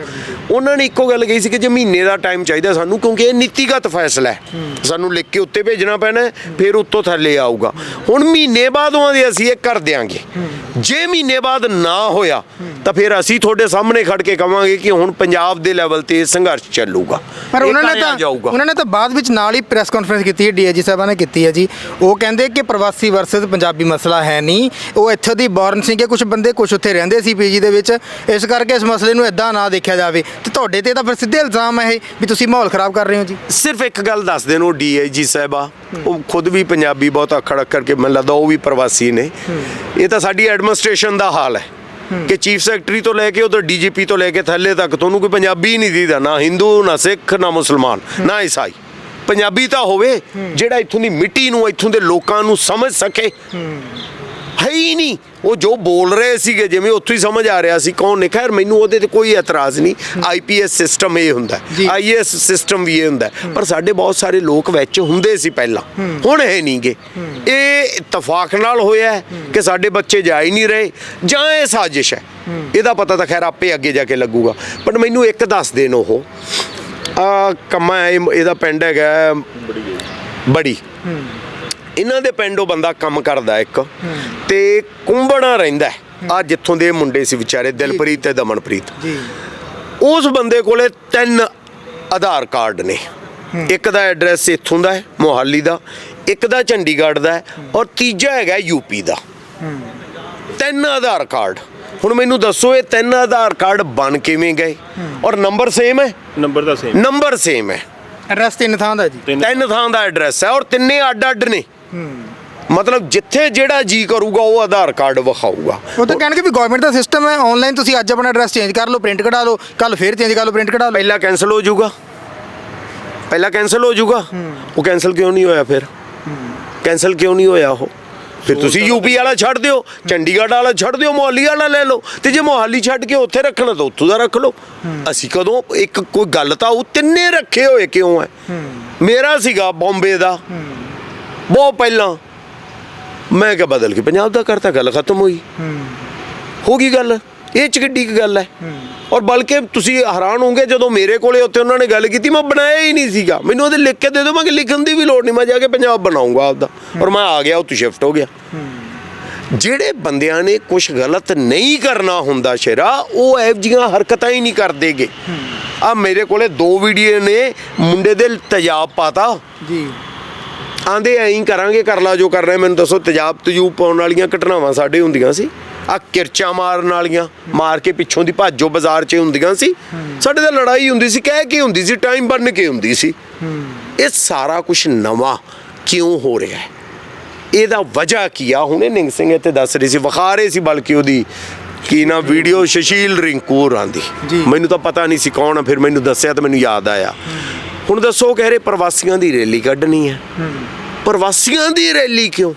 ਉਹਨਾਂ ਨੇ ਇੱਕੋ ਗੱਲ ਕਹੀ ਸੀ ਕਿ ਜੇ ਮਹੀਨੇ ਦਾ ਟਾਈਮ ਚਾਹੀਦਾ ਸਾਨੂੰ ਕਿਉਂਕਿ ਇਹ ਨੀਤੀਗਤ ਫੈਸਲਾ ਹੈ। ਸਾਨੂੰ ਲਿਖ ਕੇ ਉੱਤੇ ਭੇਜਣਾ ਪੈਣਾ ਹੈ, ਫਿਰ ਉੱਤੋਂ ਥੱਲੇ ਆਊਗਾ। ਹੁਣ ਮਹੀਨੇ ਬਾਅਦ ਉਹਨਾਂ ਦੇ ਅਸੀਂ ਇਹ ਕਰ ਦਿਆਂਗੇ। ਜੇ ਮਹੀਨੇ ਬਾਅਦ ਨਾ ਹੋਇਆ ਤਾਂ ਫਿਰ ਅਸੀਂ ਤੁਹਾਡੇ ਸਾਹਮਣੇ ਖੜ ਕੇ ਕਵਾਂਗੇ ਕਿ ਹੁਣ ਪੰਜਾਬ ਦੇ ਲੈਵਲ ਤੇ ਸੰਘਰਸ਼ ਚੱਲੂਗਾ। ਪਰ ਉਹਨਾਂ ਨੇ ਤਾਂ ਉਹਨਾਂ ਨੇ ਤਾਂ ਬਾਅਦ ਵਿੱਚ ਨਾਲ ਹੀ ਪ੍ਰੈਸ ਕਾਨਫਰੰਸ ਕੀਤੀ ਹੈ ਡੀਆਈਜੀ ਸਾਹਿਬਾਂ ਨੇ ਕੀਤੀ ਹੈ ਜੀ। ਉਹ ਕਹਿੰਦੇ ਕਿ ਪ੍ਰਵਾਸੀ ਵਰਸਸ ਪੰਜਾਬੀ ਮਸਲਾ ਹੈ ਨਹੀਂ। ਉਹ ਇੱਥੋਂ ਦੀ ਬੌਰਨ ਸੀ ਕਿ ਕੁਝ ਬੰਦੇ ਕੁਝ ਉੱਥੇ ਰਹਿੰਦੇ ਸੀ ਪੀਜੀ ਦੇ ਵਿੱਚ। ਇਸ ਕਰਕੇ ਇਸ ਮਸਲੇ ਨੂੰ ਇਦਾਂ ਨਾ ਦੇਖਿਆ ਜਾਵੇ। ਤੇ ਤੁਹਾਡੇ ਤੇ ਤਾਂ ਫਿਰ ਸਿੱਧੇ ਇਲਜ਼ਾਮ ਹੈ ਇਹ ਵੀ ਤੁਸੀਂ ਮਾਹੌਲ ਖਰਾਬ ਕਰ ਰਹੇ ਹੋ ਜੀ। ਸਿਰਫ ਇੱਕ ਗੱਲ ਦੱਸ ਦੇਣ, ਉਹ ਡੀਆਈਜੀ ਸਾਹਿਬਾ ਉਹ ਖੁਦ ਵੀ ਪੰਜਾਬੀ ਬਹੁਤ ਅਖੜ ਅਖੜ ਕੇ ਮੈਨੂੰ ਲੱਗਦਾ ਉਹ ਵੀ ਪ੍ਰਵਾਸੀ ਨੇ। ਇਹ ਤਾਂ ਸਾਡੀ ਐਡਮਿਨਿਸਟ੍ਰੇਸ਼ਨ ਦਾ ਹਾਲ ਹੈ ਕਿ ਚੀਫ ਸੈਕਟਰੀ ਤੋਂ ਲੈ ਕੇ ਉਧਰ ਡੀਜੀਪੀ ਤੋਂ ਲੈ ਕੇ ਥੱਲੇ ਤੱਕ ਤੁਹਾਨੂੰ ਕੋਈ ਪੰਜਾਬੀ ਹੀ ਨਹੀਂ ਦੀਦਾ ਨਾ ਹਿੰਦੂ, ਨਾ ਸਿੱਖ, ਨਾ ਮੁਸਲਮਾਨ, ਨਾ ਈਸਾਈ। ਪੰਜਾਬੀ ਤਾਂ ਹੋਵੇ ਜਿਹੜਾ ਇੱਥੋਂ ਦੀ ਮਿੱਟੀ ਨੂੰ ਇੱਥੋਂ ਦੇ ਲੋਕਾਂ ਨੂੰ ਸਮਝ ਸਕੇ। ਹੈ ਹੀ ਨਹੀਂ। ਉਹ ਜੋ ਬੋਲ ਰਹੇ ਸੀਗੇ ਜਿਵੇਂ ਉੱਥੋਂ ਹੀ ਸਮਝ ਆ ਰਿਹਾ ਸੀ ਕੌਣ ਨੇ? ਖੈਰ ਮੈਨੂੰ ਉਹਦੇ ਤੇ ਕੋਈ ਇਤਰਾਜ਼ ਨਹੀਂ। ਆਈਪੀਐਸ ਸਿਸਟਮ ਇਹ ਹੁੰਦਾ। ਆਈਐਸ ਸਿਸਟਮ ਵੀ ਇਹ ਹੁੰਦਾ। ਪਰ ਸਾਡੇ ਬਹੁਤ ਸਾਰੇ ਲੋਕ ਵਿੱਚ ਹੁੰਦੇ ਸੀ ਪਹਿਲਾਂ। ਹੁਣ ਹੈ ਨਹੀਂਗੇ। ਇਹ ਇਤਫਾਕ ਨਾਲ ਹੋਇਆ ਕਿ ਸਾਡੇ ਬੱਚੇ ਜਾ ਹੀ ਨਹੀਂ ਰਹੇ ਜਾਂ ਇਹ ਸਾਜ਼ਿਸ਼ ਹੈ। ਇਹਦਾ ਪਤਾ ਤਾਂ ਖੈਰ ਆਪੇ ਅੱਗੇ ਜਾ ਕੇ ਲੱਗੂਗਾ। ਪਰ ਮੈਨੂੰ ਇੱਕ ਦੱਸ ਦੇਣ ਉਹ। ਆ ਕੰਮਾ ਹੈ, ਇਹ- ਇਹਦਾ ਪਿੰਡ ਹੈਗਾ ਬੜੀ। ਇਹਨਾਂ ਦੇ ਪਿੰਡ ਬੰਦਾ ਕੰਮ ਕਰਦਾ ਇੱਕ ਤੇ ਕੁੰਬੜਾ ਰਹਿੰਦਾ ਆ ਜਿੱਥੋਂ ਦੇ ਮੁੰਡੇ ਸੀ ਵਿਚਾਰੇ ਦਿਲਪ੍ਰੀਤ ਤੇ ਦਮਨਪ੍ਰੀਤ। ਜੀ। ਉਸ ਬੰਦੇ ਕੋਲੇ ਤਿੰਨ ਆਧਾਰ ਕਾਰਡ ਨੇ। ਇੱਕ ਦਾ ਐਡਰੈਸ ਇੱਥੋਂ ਦਾ ਹੈ ਮੋਹਾਲੀ ਦਾ ਇੱਕ ਦਾ ਚੰਡੀਗੜ੍ਹ ਦਾ ਹੈ ਔਰ ਤੀਜਾ ਹੈਗਾ ਯੂਪੀ ਦਾ। ਤਿੰਨ ਆਧਾਰ ਕਾਰਡ। ਹੁਣ ਮੈਨੂੰ ਦੱਸੋ ਇਹ ਤਿੰਨ ਆਧਾਰ ਕਾਰਡ ਬਣ ਕਿਵੇਂ ਗਏ? ਔਰ ਨੰਬਰ ਸੇਮ ਹੈ? ਨੰਬਰ ਦਾ ਸੇਮ ਨੰਬਰ ਸੇਮ ਹੈ। ਐਡਰੈਸ ਤਿੰਨ ਥਾਂ ਦਾ ਜੀ। ਤਿੰਨ ਥਾਂ ਦਾ ਐਡਰੈਸ ਹੈ ਔਰ ਤਿੰਨੇ ਅੱਡ ਅੱਡ ਨੇ। ਮਤਲਬ ਜਿੱਥੇ ਜਿਹੜਾ ਜੀ ਕਰੂਗਾ ਉਹ ਆਧਾਰ ਕਾਰਡ ਵਿਖਾਊਗਾ। ਉਹ ਤਾਂ ਕਹਿਣਗੇ ਵੀ ਗਵਰਨਮੈਂਟ ਦਾ ਸਿਸਟਮ ਹੈ ਆਨਲਾਈਨ ਤੁਸੀਂ ਅੱਜ ਆਪਣਾ ਐਡਰੈਸ ਚੇਂਜ ਕਰ ਲਓ ਪ੍ਰਿੰਟ ਕਢਾ ਲਓ ਕੱਲ ਫੇਰ ਚੇਂਜ ਕਰ ਲਓ ਪ੍ਰਿੰਟ ਕਢਾ ਲਓ। ਪਹਿਲਾਂ ਕੈਨਸਲ ਹੋ ਜਾਊਗਾ। ਪਹਿਲਾਂ ਕੈਨਸਲ ਹੋ ਜਾਊਗਾ। ਉਹ ਕੈਨਸਲ ਕਿਉਂ ਨਹੀਂ ਹੋਇਆ ਫਿਰ? ਕੈਨਸਲ ਕਿਉਂ ਨਹੀਂ ਹੋਇਆ ਉਹ? ਫਿਰ ਤੁਸੀਂ ਯੂਪੀ ਵਾਲਾ ਛੱਡ ਦਿਓ ਚੰਡੀਗੜ੍ਹ ਵਾਲਾ ਛੱਡ ਦਿਓ ਮੋਹਾਲੀ ਵਾਲਾ ਲੈ ਲਓ ਤੇ ਜੇ ਮੋਹਾਲੀ ਛੱਡ ਕੇ ਉੱਥੇ ਰੱਖਣਾ ਤਾਂ ਉੱਥੋਂ ਦਾ ਰੱਖ ਲਓ। ਅਸੀਂ ਕਦੋਂ ਇੱਕ ਕੋਈ ਗੱਲ ਤਾਂ ਉਹ ਤਿੰਨੇ ਰੱਖੇ ਹੋਏ ਕਿਉਂ ਹੈ। ਮੇਰਾ ਸੀਗਾ ਬੰਬੇ ਦਾ। ਬਹੁਤ ਪਹਿਲਾਂ। ਮੈਂ ਕਿਹਾ ਬਦਲ ਕੇ ਪੰਜਾਬ ਦਾ ਕਰਤਾ ਗੱਲ ਖਤਮ ਹੋਈ। ਹੋ ਗਈ ਗੱਲ। ਇਹ ਚ ਕਿੱਡੀ ਕੁ ਗੱਲ ਹੈ। ਔਰ ਬਲਕਿ ਤੁਸੀਂ ਹੈਰਾਨ ਹੋਗੇ ਜਦੋਂ ਮੇਰੇ ਕੋਲੇ ਉੱਥੇ ਉਹਨਾਂ ਨੇ ਗੱਲ ਕੀਤੀ ਮੈਂ ਬਣਾਇਆ ਹੀ ਨਹੀਂ ਸੀਗਾ। ਮੈਨੂੰ ਉਹਦੇ ਲਿਖ ਕੇ ਦੇ ਦਿਓ ਮੈਂ ਕਿ ਲਿਖਣ ਦੀ ਵੀ ਲੋੜ ਨਹੀਂ ਮੈਂ ਜਾ ਕੇ ਪੰਜਾਬ ਬਣਾਉਂਗਾ ਆਪਦਾ। ਔਰ ਮੈਂ ਆ ਗਿਆ ਉੱਥੇ ਸ਼ਿਫਟ ਹੋ ਗਿਆ। ਜਿਹੜੇ ਬੰਦਿਆਂ ਨੇ ਕੁਝ ਗਲਤ ਨਹੀਂ ਕਰਨਾ ਹੁੰਦਾ ਸ਼ੇਰਾ ਉਹ ਇਹੋ ਜਿਹੀਆਂ ਹਰਕਤਾਂ ਹੀ ਨਹੀਂ ਕਰਦੇਗੇ। ਆ ਮੇਰੇ ਕੋਲੇ ਦੋ ਵੀਡੀਓ ਨੇ ਮੁੰਡੇ ਦੇ ਤੇਜ਼ਾਬ ਪਾਤਾ। ਜੀ। ਆਂਦੇ ਐਂ ਕਰਾਂਗੇ ਕਰ ਲਾ ਜੋ ਕਰਨਾ ਮੈਨੂੰ ਦੱਸੋ ਤੇਜ਼ਾਬ ਤਜੂਬ ਪਾਉਣ ਵਾਲੀਆਂ ਘਟਨਾਵਾਂ ਸਾਡੇ ਹੁੰਦੀਆਂ ਸੀ। ਆ ਕਿਰਚਾਂ ਮਾਰਨ ਵਾਲੀਆਂ ਮਾਰ ਕੇ ਪਿੱਛੋਂ ਦੀ ਭਾਜੋ ਬਾਜ਼ਾਰ 'ਚ ਹੁੰਦੀਆਂ ਸੀ। ਸਾਡੇ ਤਾਂ ਲੜਾਈ ਹੁੰਦੀ ਸੀ ਕਹਿ ਕੇ ਹੁੰਦੀ ਸੀ ਟਾਈਮ ਬੰਨ ਕੇ ਹੁੰਦੀ ਸੀ। ਇਹ ਸਾਰਾ ਕੁਝ ਨਵਾਂ ਕਿਉਂ ਹੋ ਰਿਹਾ ਹੈ? ਇਹਦਾ ਵਜ੍ਹਾ ਕੀ ਆ? ਹੁਣੇ ਨਿੰਗ ਸਿੰਘ ਇੱਥੇ ਦੱਸ ਰਹੀ ਸੀ ਵਿਖਾ ਰਹੇ ਸੀ ਬਲਕਿ ਉਹਦੀ ਕੀ ਨਾ ਵੀਡੀਓ ਸ਼ਸ਼ੀਲ ਰਿੰਕੂ ਹੋਰਾਂ ਦੀ। ਜੀ। ਮੈਨੂੰ ਤਾਂ ਪਤਾ ਨਹੀਂ ਸੀ ਕੌਣ ਆ ਫਿਰ ਮੈਨੂੰ ਦੱਸਿਆ ਤਾਂ ਮੈਨੂੰ ਯਾਦ ਆਇਆ। ਹੁਣ ਦੱਸੋ ਕਹਿ ਰਹੇ ਪ੍ਰਵਾਸੀਆਂ ਦੀ ਰੈਲੀ ਕੱਢਣੀ ਹੈ। ਪ੍ਰਵਾਸੀਆਂ ਦੀ ਰੈਲੀ ਕਿਉਂ?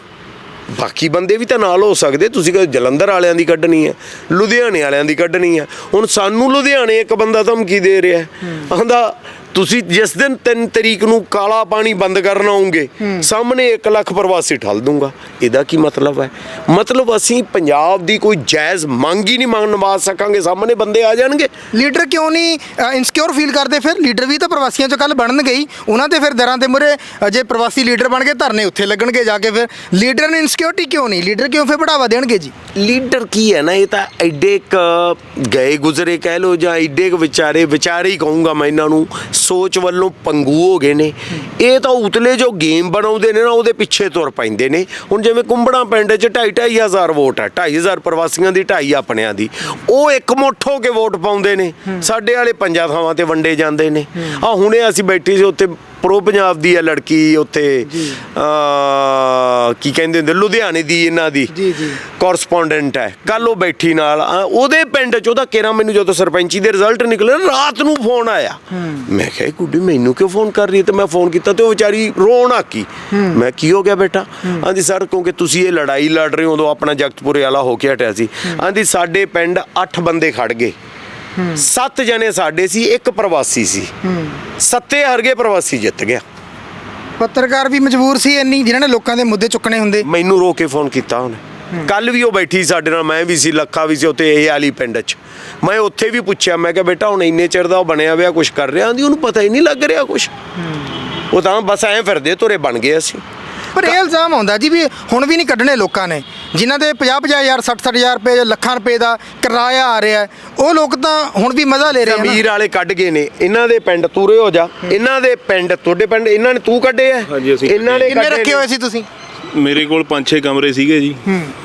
ਬਾਕੀ ਬੰਦੇ ਵੀ ਤਾਂ ਨਾਲ ਹੋ ਸਕਦੇ, ਤੁਸੀਂ ਕਹੋ ਜਲੰਧਰ ਵਾਲਿਆਂ ਦੀ ਕੱਢਣੀ ਹੈ, ਲੁਧਿਆਣੇ ਵਾਲਿਆਂ ਦੀ ਕੱਢਣੀ ਹੈ। ਹੁਣ ਸਾਨੂੰ ਲੁਧਿਆਣੇ ਇੱਕ ਬੰਦਾ ਧਮਕੀ ਦੇ ਰਿਹਾ ਆਂਦਾ ਤੁਸੀਂ ਜਿਸ ਦਿਨ 3 ਤਰੀਕ ਨੂੰ ਕਾਲਾ ਪਾਣੀ ਬੰਦ ਕਰਨ ਆਉਂਗੇ ਸਾਹਮਣੇ 1 ਲੱਖ ਪ੍ਰਵਾਸੀ ਠੱਲ ਦੂੰਗਾ। ਇਹਦਾ ਕੀ ਮਤਲਬ ਹੈ? ਮਤਲਬ ਅਸੀਂ ਪੰਜਾਬ ਦੀ ਕੋਈ ਜਾਇਜ਼ ਮੰਗ ਹੀ ਨਹੀਂ ਮੰਨਵਾ ਸਕਾਂਗੇ ਸਾਹਮਣੇ ਬੰਦੇ ਆ ਜਾਣਗੇ। ਲੀਡਰ ਕਿਉਂ ਨਹੀਂ ਇਨਸਿਕਿਉਰ ਫੀਲ ਕਰਦੇ ਫਿਰ? ਲੀਡਰ ਵੀ ਤਾਂ ਪ੍ਰਵਾਸੀਆਂ ਚੋਂ ਕੱਲ ਬਣਨ ਗਈ। ਉਹਨਾਂ ਦੇ ਫਿਰ ਦਰਾਂ ਦੇ ਮੁਰੇ ਜੇ ਪ੍ਰਵਾਸੀ ਲੀਡਰ ਬਣ ਕੇ ਧਰਨੇ ਉੱਥੇ ਲੱਗਣਗੇ ਜਾ ਕੇ ਫਿਰ। ਲੀਡਰ ਨੇ ਇਨਸਿਕਿਉਰਿਟੀ ਕਿਉਂ ਨਹੀਂ? ਲੀਡਰ ਕਿਉਂ ਫਿਰ ਬੜਾਵਾ ਦੇਣਗੇ ਜੀ? ਲੀਡਰ ਕੀ ਹੈ ਨਾ ਇਹ ਤਾਂ ਐਡੇ ਕ ਗਏ ਗੁਜ਼ਰੇ ਕਹਿ ਲੋ ਜਾਂ ਐਡੇ ਕ ਵਿਚਾਰੇ ਵਿਚਾਰੇ ਹੀ ਕਹੂੰਗਾ ਮੈਂ ਇਹਨਾਂ ਨੂੰ। ਸੋਚ ਵੱਲੋਂ ਪੰਗੂ ਹੋ ਗਏ ਨੇ। ਇਹ ਤਾਂ ਉਤਲੇ ਜੋ ਗੇਮ ਬਣਾਉਂਦੇ ਨੇ ਨਾ, ਉਹਦੇ ਪਿੱਛੇ ਤੁਰ ਪੈਂਦੇ ਨੇ। ਹੁਣ ਜਿਵੇਂ ਕੁੰਬੜਾ ਪਿੰਡ 'ਚ ਢਾਈ ਢਾਈ ਹਜ਼ਾਰ ਵੋਟ ਹੈ 2500 ਪ੍ਰਵਾਸੀਆਂ ਦੀ, ਢਾਈ ਆਪਣਿਆਂ ਦੀ। ਉਹ ਇੱਕ ਮੁੱਠ ਹੋ ਕੇ ਵੋਟ ਪਾਉਂਦੇ ਨੇ। ਸਾਡੇ ਵਾਲੇ ਪੰਜਾਂ ਥਾਵਾਂ ਤੇ ਵੰਡੇ ਜਾਂਦੇ ਨੇ। ਆ ਹੁਣੇ ਅਸੀਂ ਬੈਠੇ ਸੀ, ਉੱਥੇ ਪ੍ਰੋ ਪੰਜਾਬ ਦੀ ਹੈ ਲੜਕੀ ਉੱਥੇ ਕੀ ਕਹਿੰਦੇ ਹੁੰਦੇ ਲੁਧਿਆਣੇ ਦੀ ਇਹਨਾਂ ਦੀ ਜੀ, ਜੀ। ਕੋਰਸਪੋਂਡੈਂਟ ਹੈ। ਕੱਲ ਉਹ ਬੈਠੀ ਨਾਲ ਉਹਦੇ ਪਿੰਡ ਚ ਉਹਦਾ ਕੇਰਾ ਮੈਨੂੰ ਜਦੋਂ ਸਰਪੰਚੀ ਦੇ ਰਿਜ਼ਲਟ ਨਿਕਲੇ ਨਾ, ਰਾਤ ਨੂੰ ਫੋਨ ਆਇਆ। ਮੈਂ ਕਿਹਾ ਇਹ ਗੁੱਡੀ ਮੈਨੂੰ ਕਿਉਂ ਫੋਨ ਕਰ ਰਹੀ ਹੈ? ਤੇ ਮੈਂ ਫੋਨ ਕੀਤਾ ਤੇ ਉਹ ਵਿਚਾਰੀ ਰੋਣ ਆਕੀ ਮੈਂ ਕੀ ਹੋ ਗਿਆ ਬੇਟਾ? ਆਂਦੀ ਸਰ ਕਿਉਂਕਿ ਤੁਸੀਂ ਇਹ ਲੜਾਈ ਲੜ ਰਹੇ ਹੋ ਉਦੋਂ ਆਪਣਾ ਜਗਤਪੁਰੇ ਵਾਲਾ ਹੋ ਕੇ ਹਟਿਆ ਸੀ। ਆਂਦੀ ਸਾਡੇ ਪਿੰਡ 8 ਬੰਦੇ ਖੜ ਗਏ। ਸੱਤ ਜਣੇ ਸਾਡੇ ਸੀ ਇੱਕ ਪ੍ਰਵਾਸੀ ਸੀ। ਸੱਤੇ ਹਰ ਗਏ ਪ੍ਰਵਾਸੀ ਜਿੱਤ ਗਿਆ। ਪੱਤਰਕਾਰ ਵੀ ਮਜਬੂਰ ਸੀ ਇੰਨੀ ਜਿਨ੍ਹਾਂ ਨੇ ਲੋਕਾਂ ਦੇ ਮੁੱਦੇ ਚੁੱਕਣੇ ਹੁੰਦੇ। ਮੈਨੂੰ ਰੋ ਕੇ ਫੋਨ ਕੀਤਾ ਉਹਨੇ। ਕੱਲ ਵੀ ਉਹ ਬੈਠੀ ਸਾਡੇ ਨਾਲ ਮੈਂ ਵੀ ਸੀ ਲੱਖਾ ਵੀ ਸੀ ਉੱਥੇ ਇਹ ਵਾਲੀ ਪਿੰਡ 'ਚ। ਮੈਂ ਉੱਥੇ ਵੀ ਪੁੱਛਿਆ ਮੈਂ ਕਿਹਾ ਬੇਟਾ ਹੁਣ ਇੰਨੇ ਚਿਰ ਦਾ ਉਹ ਬਣਿਆ ਹੋਇਆ ਕੁਝ ਕਰ ਰਿਹਾ? ਆਂਦੀ ਉਹਨੂੰ ਪਤਾ ਹੀ ਨਹੀਂ ਲੱਗ ਰਿਹਾ ਕੁਝ ਉਹ ਤਾਂ ਬਸ ਐਂ ਫਿਰਦੇ ਤੁਰੇ ਬਣ ਗਏ ਅਸੀਂ। ਪਰ ਇਹ ਇਲਜ਼ਾਮ ਆਉਂਦਾ ਜੀ ਵੀ ਹੁਣ ਵੀ ਨਹੀਂ ਕੱਢਣੇ ਲੋਕਾਂ ਨੇ। ਜਿਨ੍ਹਾਂ ਦੇ 50 ਹਜ਼ਾਰ 60 ਹਜ਼ਾਰ ਰੁਪਏ ਜਾਂ ਲੱਖਾਂ ਰੁਪਏ ਦਾ ਕਿਰਾਇਆ ਆ ਰਿਹਾ ਉਹ ਲੋਕ ਤਾਂ ਹੁਣ ਵੀ ਮਜ਼ਾ ਲੈ ਰਹੇ ਆ ਨਾ। ਅਮੀਰ ਵਾਲੇ ਕੱਢ ਗਏ ਨੇ। ਇਹਨਾਂ ਦੇ ਪਿੰਡ ਤੂਰੇ ਹੋ ਜਾ। ਇਹਨਾਂ ਦੇ ਪਿੰਡ ਤੁਹਾਡੇ ਪਿੰਡ ਇਹਨਾਂ ਨੇ ਤੂੰ ਕੱਢੇ ਆ? ਹਾਂਜੀ, ਅਸੀਂ ਇਹਨਾਂ ਨੇ ਕਿੰਨੇ ਰੱਖੇ। ਹੋਏ ਸੀ ਤੁਸੀਂ? ਮੇਰੇ ਕੋਲ 5-6 ਕਮਰੇ ਸੀਗੇ ਜੀ।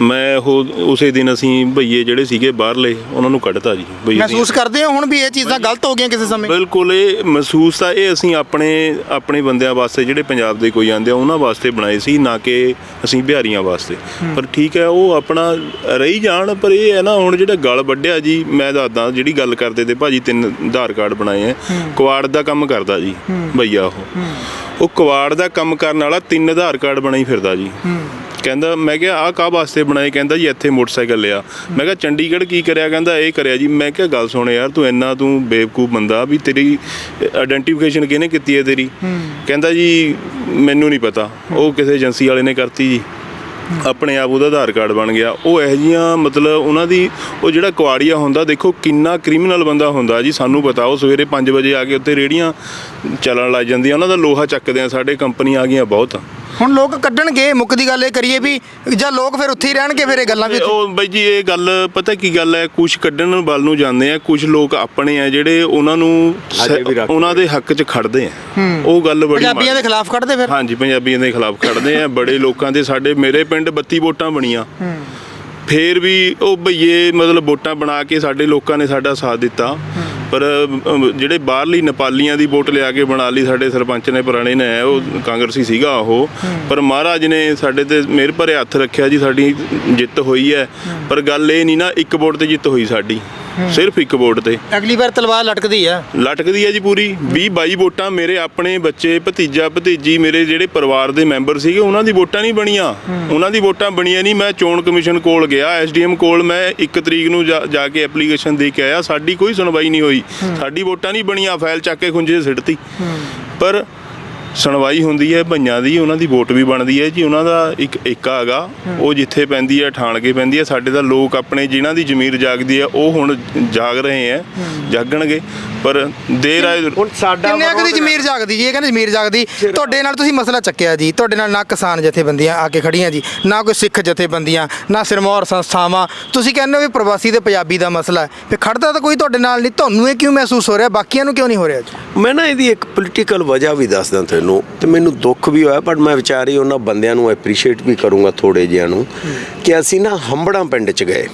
ਮੈਂ ਉਹ ਉਸੇ ਦਿਨ ਅਸੀਂ ਭਈਏ ਜਿਹੜੇ ਸੀਗੇ ਬਾਹਰਲੇ ਉਹਨਾਂ ਨੂੰ ਕੱਢਤਾ ਜੀ। ਭਈਏ ਮਹਿਸੂਸ ਕਰਦੇ ਹੋ ਹੁਣ ਵੀ ਇਹ ਚੀਜ਼ਾਂ ਗਲਤ ਹੋ ਗਈਆਂ ਕਿਸੇ ਸਮੇਂ? ਬਿਲਕੁਲ ਇਹ ਮਹਿਸੂਸ ਤਾਂ ਇਹ ਅਸੀਂ ਆਪਣੇ ਆਪਣੇ ਬੰਦਿਆਂ ਵਾਸਤੇ ਜਿਹੜੇ ਪੰਜਾਬ ਦੇ ਕੋਈ ਆਂਦੇ ਆ ਉਹਨਾਂ ਵਾਸਤੇ ਬਣਾਏ ਸੀ ਨਾ ਕਿ ਅਸੀਂ ਬਿਹਾਰੀਆਂ ਵਾਸਤੇ। ਪਰ ਠੀਕ ਹੈ ਉਹ ਆਪਣਾ ਰਹੀ ਜਾਣ ਪਰ ਇਹ ਹੈ ਨਾ ਹੁਣ ਜਿਹੜਾ ਗਲ ਵੱਢਿਆ ਜੀ ਮੈਂ ਦੱਸਦਾ ਜਿਹੜੀ ਗੱਲ ਕਰਦੇ ਤੇ ਭਾਜੀ ਤਿੰਨ ਆਧਾਰ ਕਾਰਡ ਬਣਾਏ ਆ ਕੁਆੜ ਦਾ ਕੰਮ ਕਰਦਾ ਜੀ ਭਈਆ ਉਹ। ਉਹ ਕੁਆੜ ਦਾ ਕੰਮ ਕਰਨ ਵਾਲਾ ਤਿੰਨ ਆਧਾਰ ਕਾਰਡ ਬਣਾਈ ਫਿਰਦਾ ਜੀ। ਕਹਿੰਦਾ, ਮੈਂ ਕਿਹਾ, ਆਹ ਕਾਹ ਵਾਸਤੇ ਬਣਾਏ? ਕਹਿੰਦਾ ਜੀ, ਇੱਥੇ ਮੋਟਰਸਾਈਕਲ ਲਿਆ ਮੈਂ ਕਿਹਾ, ਚੰਡੀਗੜ੍ਹ ਕੀ ਕਰਿਆ? ਕਹਿੰਦਾ, ਇਹ ਕਰਿਆ ਜੀ। ਮੈਂ ਕਿਹਾ, ਗੱਲ ਸੁਣ ਯਾਰ, ਤੂੰ ਇੰਨਾ ਤੂੰ ਬੇਵਕੂਫ ਬੰਦਾ, ਵੀ ਤੇਰੀ ਆਇਡੈਂਟੀਫਿਕੇਸ਼ਨ ਕਿਹਨੇ ਕੀਤੀ ਹੈ ਤੇਰੀ? ਕਹਿੰਦਾ ਜੀ, ਮੈਨੂੰ ਨਹੀਂ ਪਤਾ। ਉਹ ਕਿਸੇ ਏਜੰਸੀ ਵਾਲੇ ਨੇ ਕਰਤੀ ਜੀ। ਆਪਣੇ ਆਪ ਉਹਦਾ ਆਧਾਰ ਕਾਰਡ ਬਣ ਗਿਆ। ਉਹ ਇਹ ਜਿਹੀਆਂ, ਮਤਲਬ ਉਹਨਾਂ ਦੀ, ਉਹ ਜਿਹੜਾ ਕੁਆੜੀਆ ਹੁੰਦਾ, ਦੇਖੋ, ਕਿੰਨਾ ਕ੍ਰਿਮੀਨਲ ਬੰਦਾ ਹੁੰਦਾ ਜੀ, ਸਾਨੂੰ ਪਤਾ। ਉਹ ਸਵੇਰੇ 5 ਵਜੇ ਆ ਕੇ ਉੱਤੇ ਰੇੜੀਆਂ ਚੱਲਣ ਲੱਗ ਜਾਂਦੀਆਂ। ਉਹਨਾਂ ਦਾ ਲੋਹਾ ਚੱਕਦੇ ਆ, ਸਾਡੇ ਕੰਪਨੀਆਂ ਆ ਗਈਆਂ ਬਹੁਤ। ਹੁਣ ਲੋਕ ਕੱਢਣਗੇ ਮੁੱਕ ਦੀ ਗੱਲ ਇਹ ਕਰੀਏ ਵੀ ਜਾਂ ਲੋਕ ਫਿਰ ਉੱਥੇ ਹੀ ਰਹਿਣਗੇ ਫਿਰ ਇਹ ਗੱਲਾਂ ਵੀ ਉਹ ਬਾਈ ਜੀ ਇਹ ਗੱਲ ਪਤਾ ਕੀ ਗੱਲ ਹੈ ਕੁਝ ਕੱਢਣ ਵੱਲ ਨੂੰ ਜਾਂਦੇ ਆ ਕੁਝ ਲੋਕ ਆਪਣੇ ਆ ਜਿਹੜੇ ਉਹਨਾਂ ਨੂੰ ਉਹਨਾਂ ਦੇ ਹੱਕ 'ਚ ਖੜਦੇ ਆ। ਉਹ ਗੱਲ ਬੜੀ ਪੰਜਾਬੀਆਂ ਦੇ ਖਿਲਾਫ ਕੱਢਦੇ ਫਿਰ? ਹਾਂਜੀ ਪੰਜਾਬੀਆਂ ਦੇ ਖਿਲਾਫ ਖੜਦੇ ਆ। ਬੜੇ ਲੋਕਾਂ ਦੇ ਸਾਡੇ ਮੇਰੇ ਪਿੰਡ 32 ਵੋਟਾਂ ਬਣੀਆਂ। ਫੇਰ ਵੀ ਉਹ ਭਈਏ ਮਤਲਬ ਵੋਟਾਂ ਬਣਾ ਕੇ ਸਾਡੇ ਲੋਕਾਂ ਨੇ ਸਾਡਾ ਸਾਥ ਦਿੱਤਾ। ਪਰ ਜਿਹੜੇ ਬਾਹਰਲੀ ਨੇਪਾਲੀਆਂ ਦੀ ਵੋਟ ਲਿਆ ਕੇ ਬਣਾ ਲਈ ਸਾਡੇ ਸਰਪੰਚ ਨੇ, ਪੁਰਾਣੇ ਨੇ, ਉਹ ਕਾਂਗਰਸੀ ਸੀਗਾ ਉਹ। ਪਰ ਮਹਾਰਾਜ ਨੇ ਸਾਡੇ ਤੇ ਮਿਹਰ ਭਰੇ ਹੱਥ ਰੱਖਿਆ ਜੀ, ਸਾਡੀ ਜਿੱਤ ਹੋਈ ਹੈ। ਪਰ ਗੱਲ ਇਹ ਨਹੀਂ ਨਾ, ਇੱਕ ਵੋਟ ਤੇ ਜਿੱਤ ਹੋਈ ਸਾਡੀ। ਸਿਰਫ ਇੱਕ ਵੋਟ ਤੇ। ਅਗਲੀ ਵਾਰ ਤਲਵਾਰ ਲਟਕਦੀ ਆ। ਲਟਕਦੀ ਹੈ ਜੀ ਪੂਰੀ। 20 22 ਵੋਟਾਂ ਮੇਰੇ ਆਪਣੇ ਬੱਚੇ ਭਤੀਜਾ ਭਤੀਜੀ ਮੇਰੇ ਜਿਹੜੇ ਪਰਿਵਾਰ ਦੇ ਮੈਂਬਰ ਸੀਗੇ ਉਹਨਾਂ ਦੀ ਵੋਟਾਂ ਨਹੀਂ ਬਣੀਆਂ। ਉਹਨਾਂ ਦੀ ਵੋਟਾਂ ਬਣੀਆਂ ਨਹੀਂ। ਮੈਂ ਚੋਣ ਕਮਿਸ਼ਨ ਕੋਲ ਗਿਆ ਐਸਡੀਐਮ ਕੋਲ ਮੈਂ 1 ਤਰੀਕ ਨੂੰ ਜਾ ਕੇ ਐਪਲੀਕੇਸ਼ਨ ਦੇ ਕੇ ਆਇਆ। ਸਾਡੀ ਕੋਈ ਸੁਣਵਾਈ ਨਹੀਂ ਹੋਈ। ਸਾਡੀ ਵੋਟਾਂ ਨਹੀਂ ਬਣੀਆਂ। ਫਾਈਲ ਚੱਕ ਕੇ ਖੁੰਝੇ ਸਿੱਟਤੀ। ਪਰ ਸੁਣਵਾਈ ਹੁੰਦੀ ਹੈ ਭਈਆਂ ਦੀ ਉਹਨਾਂ ਦੀ ਵੋਟ ਵੀ ਬਣਦੀ ਹੈ ਜੀ। ਉਹਨਾਂ ਦਾ ਇੱਕ ਏਕਾ ਹੈਗਾ ਉਹ ਜਿੱਥੇ ਪੈਂਦੀ ਹੈ ਠਾਣ ਕੇ ਪੈਂਦੀ ਹੈ। ਸਾਡੇ ਤਾਂ ਲੋਕ ਆਪਣੇ ਜਿਨ੍ਹਾਂ ਦੀ ਜ਼ਮੀਰ ਜਾਗਦੀ ਹੈ ਉਹ ਹੁਣ ਜਾਗ ਰਹੇ ਹੈ। ਜਾਗਣਗੇ। ਪਰ ਦੇਰ ਆਏ ਹੁਣ ਸਾਡਾ ਕਿੰਨੇ ਕੁ ਦੀ ਵਿਰੋਧ ਜ਼ਮੀਰ ਜਾਗਦੀ ਜੀ? ਇਹ ਕਹਿੰਦੇ ਜ਼ਮੀਰ ਜਾਗਦੀ। ਤੁਹਾਡੇ ਨਾਲ ਤੁਸੀਂ ਮਸਲਾ ਚੱਕਿਆ ਜੀ। ਤੁਹਾਡੇ ਨਾਲ ਨਾ ਕਿਸਾਨ ਜਥੇਬੰਦੀਆਂ ਆ ਕੇ ਖੜੀਆਂ ਜੀ ਨਾ ਕੋਈ ਸਿੱਖ ਜਥੇਬੰਦੀਆਂ ਨਾ ਸਿਰਮੌਰ ਸੰਸਥਾਵਾਂ। ਤੁਸੀਂ ਕਹਿੰਦੇ ਹੋ ਵੀ ਪ੍ਰਵਾਸੀ ਤੇ ਪੰਜਾਬੀ ਦਾ ਮਸਲਾ ਹੈ। ਫਿਰ ਖੜਦਾ ਤਾਂ ਕੋਈ ਤੁਹਾਡੇ ਨਾਲ ਨਹੀਂ। ਤੁਹਾਨੂੰ ਇਹ ਕਿਉਂ ਮਹਿਸੂਸ ਹੋ ਰਿਹਾ? ਬਾਕੀਆਂ ਨੂੰ ਕਿਉਂ ਨਹੀਂ ਹੋ ਰਿਹਾ ਜੀ? ਮੈਂ ਨਾ ਇਹਦੀ ਇੱਕ ਪੋਲੀਟੀਕਲ ਵਜ੍ਹਾ ਵੀ ਦੱਸਦਾ ਤੈਨੂੰ। ਤੇ ਮੈਨੂੰ ਦੁੱਖ ਵੀ ਹੋਇਆ ਪਰ ਮੈਂ ਵਿਚਾਰੀ ਉਹਨਾਂ ਬੰਦਿਆਂ ਨੂੰ ਐਪਰੀਸ਼ੀਏਟ ਵੀ ਕਰੂੰਗਾ ਥੋੜੇ ਜਿਹਿਆਂ ਨੂੰ ਕਿ ਅਸੀਂ ਨਾ ਹੰਬੜਾਂ ਪਿੰਡ ਚ ਗਏ।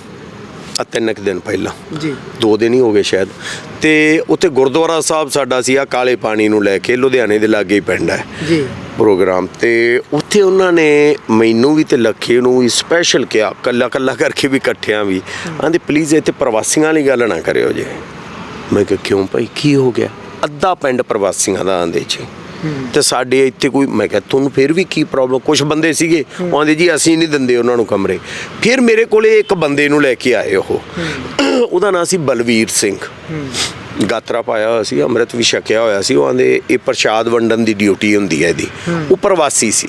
ਆ ਤਿੰਨ ਕੁ ਦਿਨ ਪਹਿਲਾਂ। ਜੀ। ਦੋ ਦਿਨ ਹੀ ਹੋ ਗਏ ਸ਼ਾਇਦ। ਤੇ ਉੱਥੇ ਗੁਰਦੁਆਰਾ ਸਾਹਿਬ ਸਾਡਾ ਸੀ ਆ ਕਾਲੇ ਪਾਣੀ ਨੂੰ ਲੈ ਕੇ ਲੁਧਿਆਣੇ ਦੇ ਲਾਗੇ ਹੀ ਪਿੰਡ ਹੈ। ਜੀ। ਪ੍ਰੋਗਰਾਮ ਤੇ ਉੱਥੇ ਉਹਨਾਂ ਨੇ ਮੈਨੂੰ ਵੀ ਤੇ ਲੱਖੇ ਨੂੰ ਵੀ ਸਪੈਸ਼ਲ ਕਿਹਾ ਕੱਲਾ ਕੱਲਾ ਕਰਕੇ ਵੀ ਇਕੱਠਿਆਂ ਵੀ। ਆਂਦੇ ਪਲੀਜ਼ ਇੱਥੇ ਪ੍ਰਵਾਸੀਆਂ ਵਾਲੀ ਗੱਲ ਨਾ ਕਰਿਓ ਜੇ। ਮੈਂ ਕਿਹਾ ਕਿਉਂ ਭਾਈ? ਕੀ ਹੋ ਗਿਆ? ਅੱਧਾ ਪਿੰਡ ਪ੍ਰਵਾਸੀਆਂ ਦਾ ਆਂਦੇ ਜੀ ਤੇ ਸਾਡੇ ਇੱਥੇ ਕੋਈ, ਮੈਂ ਕਿਹਾ ਤੁਹਾਨੂੰ ਫਿਰ ਵੀ ਕੀ ਪ੍ਰੋਬਲਮ ਕੁਝ ਬੰਦੇ ਸੀਗੇ ਆਂਦੇ ਜੀ ਅਸੀਂ ਨਹੀਂ ਦਿੰਦੇ ਉਹਨਾਂ ਨੂੰ ਕਮਰੇ। ਫਿਰ ਮੇਰੇ ਕੋਲੇ ਇੱਕ ਬੰਦੇ ਨੂੰ ਲੈ ਕੇ ਆਏ ਉਹ। ਉਹਦਾ ਨਾਂ ਸੀ ਬਲਵੀਰ ਸਿੰਘ। ਗਾਤਰਾ ਪਾਇਆ ਹੋਇਆ ਸੀ, ਅੰਮ੍ਰਿਤ ਵੀ ਛਕਿਆ ਹੋਇਆ ਸੀ। ਉਹ ਆਂਦੇ, ਇਹ ਪ੍ਰਸ਼ਾਦ ਵੰਡਣ ਦੀ ਡਿਊਟੀ ਹੁੰਦੀ ਹੈ ਇਹਦੀ। ਉਹ ਪ੍ਰਵਾਸੀ ਸੀ।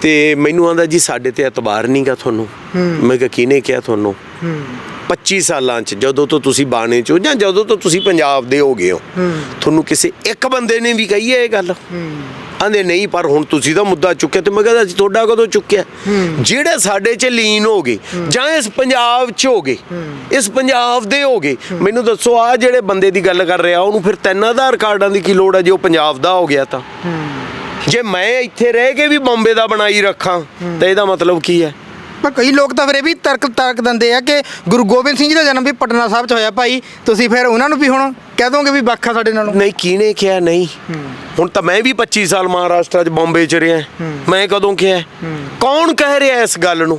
ਤੇ ਮੈਨੂੰ ਆਂਦਾ ਜੀ, ਸਾਡੇ ਤੇ ਇਤਬਾਰ ਨਹੀਂਗਾ ਤੁਹਾਨੂੰ। ਮੈਂ ਕਿਹਾ, ਕਿਹਨੇ ਕਿਹਾ ਤੁਹਾਨੂੰ? 25 ਸਾਲਾਂ ਚ ਜਦੋਂ ਤੋਂ ਤੁਸੀਂ ਬਾਣੇ ਚੋ ਜਾਂ ਜਦੋਂ ਤੋਂ ਤੁਸੀਂ ਪੰਜਾਬ ਦੇ ਹੋ ਗਏ ਹੋ ਤੁਹਾਨੂੰ ਕਿਸੇ ਇੱਕ ਬੰਦੇ ਨੇ ਵੀ ਕਹੀ ਹੈ ਇਹ ਗੱਲ? ਆਂਦੇ ਨਹੀਂ ਪਰ ਹੁਣ ਤੁਸੀਂ ਤਾਂ ਮੁੱਦਾ ਚੁੱਕਿਆ ਤੇ ਮੈਂ ਕਹਿੰਦਾ ਅਸੀਂ ਤੁਹਾਡਾ ਕਦੋਂ ਚੁੱਕਿਆ? ਜਿਹੜੇ ਸਾਡੇ ਚ ਲੀਨ ਹੋ ਗਏ ਜਾਂ ਇਸ ਪੰਜਾਬ ਚ ਹੋ ਗਏ ਇਸ ਪੰਜਾਬ ਦੇ ਹੋ ਗਏ ਮੈਨੂੰ ਦੱਸੋ ਆ ਜਿਹੜੇ ਬੰਦੇ ਦੀ ਗੱਲ ਕਰ ਰਿਹਾ ਉਹਨੂੰ ਫਿਰ ਤਿੰਨ ਆਧਾਰ ਕਾਰਡਾਂ ਦੀ ਕੀ ਲੋੜ ਹੈ ਜੇ ਉਹ ਪੰਜਾਬ ਦਾ ਹੋ ਗਿਆ ਤਾਂ? ਜੇ ਮੈਂ ਇੱਥੇ ਰਹਿ ਕੇ ਵੀ ਬੰਬੇ ਦਾ ਬਣਾਈ ਰੱਖਾਂ ਤਾਂ ਇਹਦਾ ਮਤਲਬ ਕੀ ਹੈ? ਪਰ ਕਈ ਲੋਕ ਤਾਂ ਫਿਰ ਇਹ ਵੀ ਤਰਕ ਤਰਕ ਦਿੰਦੇ ਆ ਕਿ ਗੁਰੂ ਗੋਬਿੰਦ ਸਿੰਘ ਜੀ ਦਾ ਜਨਮ ਵੀ ਪਟਨਾ ਸਾਹਿਬ 'ਚ ਹੋਇਆ ਭਾਈ। ਤੁਸੀਂ ਫਿਰ ਉਹਨਾਂ ਨੂੰ ਵੀ ਹੁਣ ਕਹਿ ਦੋਗੇ ਵੀ ਵੱਖਾ ਸਾਡੇ ਨਾਲੋਂ? ਨਹੀਂ ਕਿਹਨੇ ਕਿਹਾ? ਨਹੀਂ। ਹੁਣ ਤਾਂ ਮੈਂ ਵੀ 25 ਸਾਲ ਮਹਾਰਾਸ਼ਟਰ 'ਚ ਬੰਬੇ 'ਚ ਰਿਹਾ। ਮੈਂ ਕਦੋਂ ਕਿਹਾ? ਕੌਣ ਕਹਿ ਰਿਹਾ ਇਸ ਗੱਲ ਨੂੰ?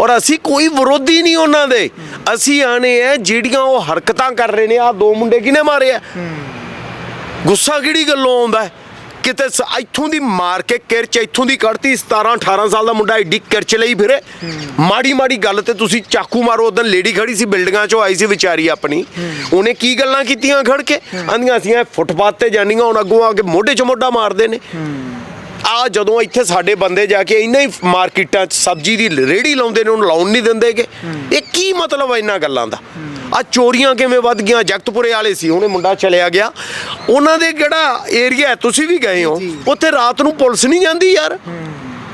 ਔਰ ਅਸੀਂ ਕੋਈ ਵਿਰੋਧੀ ਨਹੀਂ ਉਹਨਾਂ ਦੇ। ਅਸੀਂ ਆਣੇ ਆ ਜਿਹੜੀਆਂ ਉਹ ਹਰਕਤਾਂ ਕਰ ਰਹੇ ਨੇ। ਆ ਦੋ ਮੁੰਡੇ ਕਿਹਨੇ ਮਾਰਿਆ ਗੁੱਸਾ ਕਿਹੜੀ ਗੱਲੋਂ ਆਉਂਦਾ? ਹੈ ਕਿਤੇ ਸ- ਇੱਥੋਂ ਦੀ ਮਾਰ ਕੇ ਕਿਰਚ ਇੱਥੋਂ ਦੀ ਕੱਢਤੀ 17 18 ਸਾਲ ਦਾ ਮੁੰਡਾ ਏਡੀ ਕਿਰਚ ਲਈ ਫਿਰੇ। ਮਾੜੀ ਮਾੜੀ ਗੱਲ ਤੇ ਤੁਸੀਂ ਚਾਕੂ ਮਾਰੋ ਉਦੋਂ ਲੇਡੀ ਖੜੀ ਸੀ, ਬਿਲਡਿੰਗਾਂ 'ਚੋਂ ਆਈ ਸੀ ਵਿਚਾਰੀ ਆਪਣੀ। ਉਹਨੇ ਕੀ ਗੱਲਾਂ ਕੀਤੀਆਂ ਖੜ ਕੇ ਆਂਦੀਆਂ ਅਸੀਂ ਇਹ ਫੁੱਟਪਾਥ ਤੇ ਜਾਂਦੀਆਂ, ਹੁਣ ਅੱਗੋਂ ਆ ਕੇ ਮੋਢੇ 'ਚ ਮੋਢਾ ਮਾਰਦੇ ਨੇ। ਆ ਜਦੋਂ ਇੱਥੇ ਸਾਡੇ ਬੰਦੇ ਜਾ ਕੇ ਇੰਨਾ ਹੀ ਮਾਰਕੀਟਾਂ 'ਚ ਸਬਜ਼ੀ ਦੀ ਰੇੜੀ ਲਾਉਂਦੇ ਨੇ ਉਹਨੂੰ ਲਾਉਣ ਨਹੀਂ ਦਿੰਦੇਗੇ ਇਹ ਕੀ ਮਤਲਬ ਹੈ ਇਹਨਾਂ ਗੱਲਾਂ ਦਾ? ਆ ਚੋਰੀਆਂ ਕਿਵੇਂ ਵੱਧ ਗਈਆਂ? ਜਗਤਪੁਰੇ ਵਾਲੇ ਸੀ ਉਹਨੇ ਮੁੰਡਾ ਚਲਿਆ ਗਿਆ। ਉਹਨਾਂ ਦੇ ਕਿਹੜਾ ਏਰੀਆ ਤੁਸੀਂ ਵੀ ਗਏ ਹੋ। ਉੱਥੇ ਰਾਤ ਨੂੰ ਪੁਲਿਸ ਨਹੀਂ ਜਾਂਦੀ ਯਾਰ।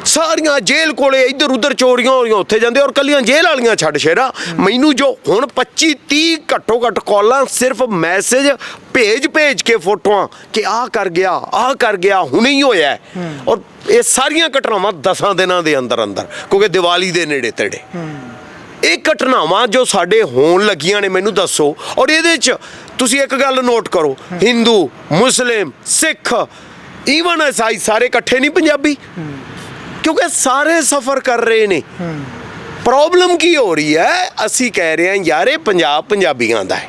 ਸਾਰੀਆਂ ਜੇਲ੍ਹ ਕੋਲੇ ਇੱਧਰ ਉੱਧਰ ਚੋਰੀਆਂ ਹੋ ਰਹੀਆਂ ਉੱਥੇ ਜਾਂਦੇ ਔਰ ਕੱਲੀਆਂ ਜੇਲ੍ਹ ਵਾਲੀਆਂ ਛੱਡ ਸ਼ੇਰਾ। ਮੈਨੂੰ ਜੋ ਹੁਣ 25 30 ਘੱਟੋ ਘੱਟ ਕਾਲਾਂ ਸਿਰਫ ਮੈਸੇਜ ਭੇਜ ਭੇਜ ਕੇ ਫੋਟੋਆਂ ਕਿ ਆਹ ਕਰ ਗਿਆ ਆਹ ਕਰ ਗਿਆ, ਹੁਣੇ ਹੀ ਹੋਇਆ ਔਰ ਇਹ ਸਾਰੀਆਂ ਘਟਨਾਵਾਂ 10 ਦਿਨਾਂ ਦੇ ਅੰਦਰ ਅੰਦਰ, ਕਿਉਂਕਿ ਦੀਵਾਲੀ ਦੇ ਨੇੜੇ ਤੇੜੇ। ਇਹ ਘਟਨਾਵਾਂ ਜੋ ਸਾਡੇ ਹੋਣ ਲੱਗੀਆਂ ਨੇ, ਮੈਨੂੰ ਦੱਸੋ। ਔਰ ਇਹਦੇ 'ਚ ਤੁਸੀਂ ਇੱਕ ਗੱਲ ਨੋਟ ਕਰੋ, ਹਿੰਦੂ, ਮੁਸਲਿਮ, ਸਿੱਖ ਈਵਨ ਈਸਾਈ ਸਾਰੇ ਇਕੱਠੇ ਨਹੀਂ ਪੰਜਾਬੀ? ਕਿਉਂਕਿ ਸਾਰੇ ਸਫਰ ਕਰ ਰਹੇ ਨੇ। ਪ੍ਰੋਬਲਮ ਕੀ ਹੋ ਰਹੀ ਹੈ? ਅਸੀਂ ਕਹਿ ਰਹੇ ਹਾਂ ਯਾਰ ਪੰਜਾਬ ਪੰਜਾਬੀਆਂ ਦਾ ਹੈ।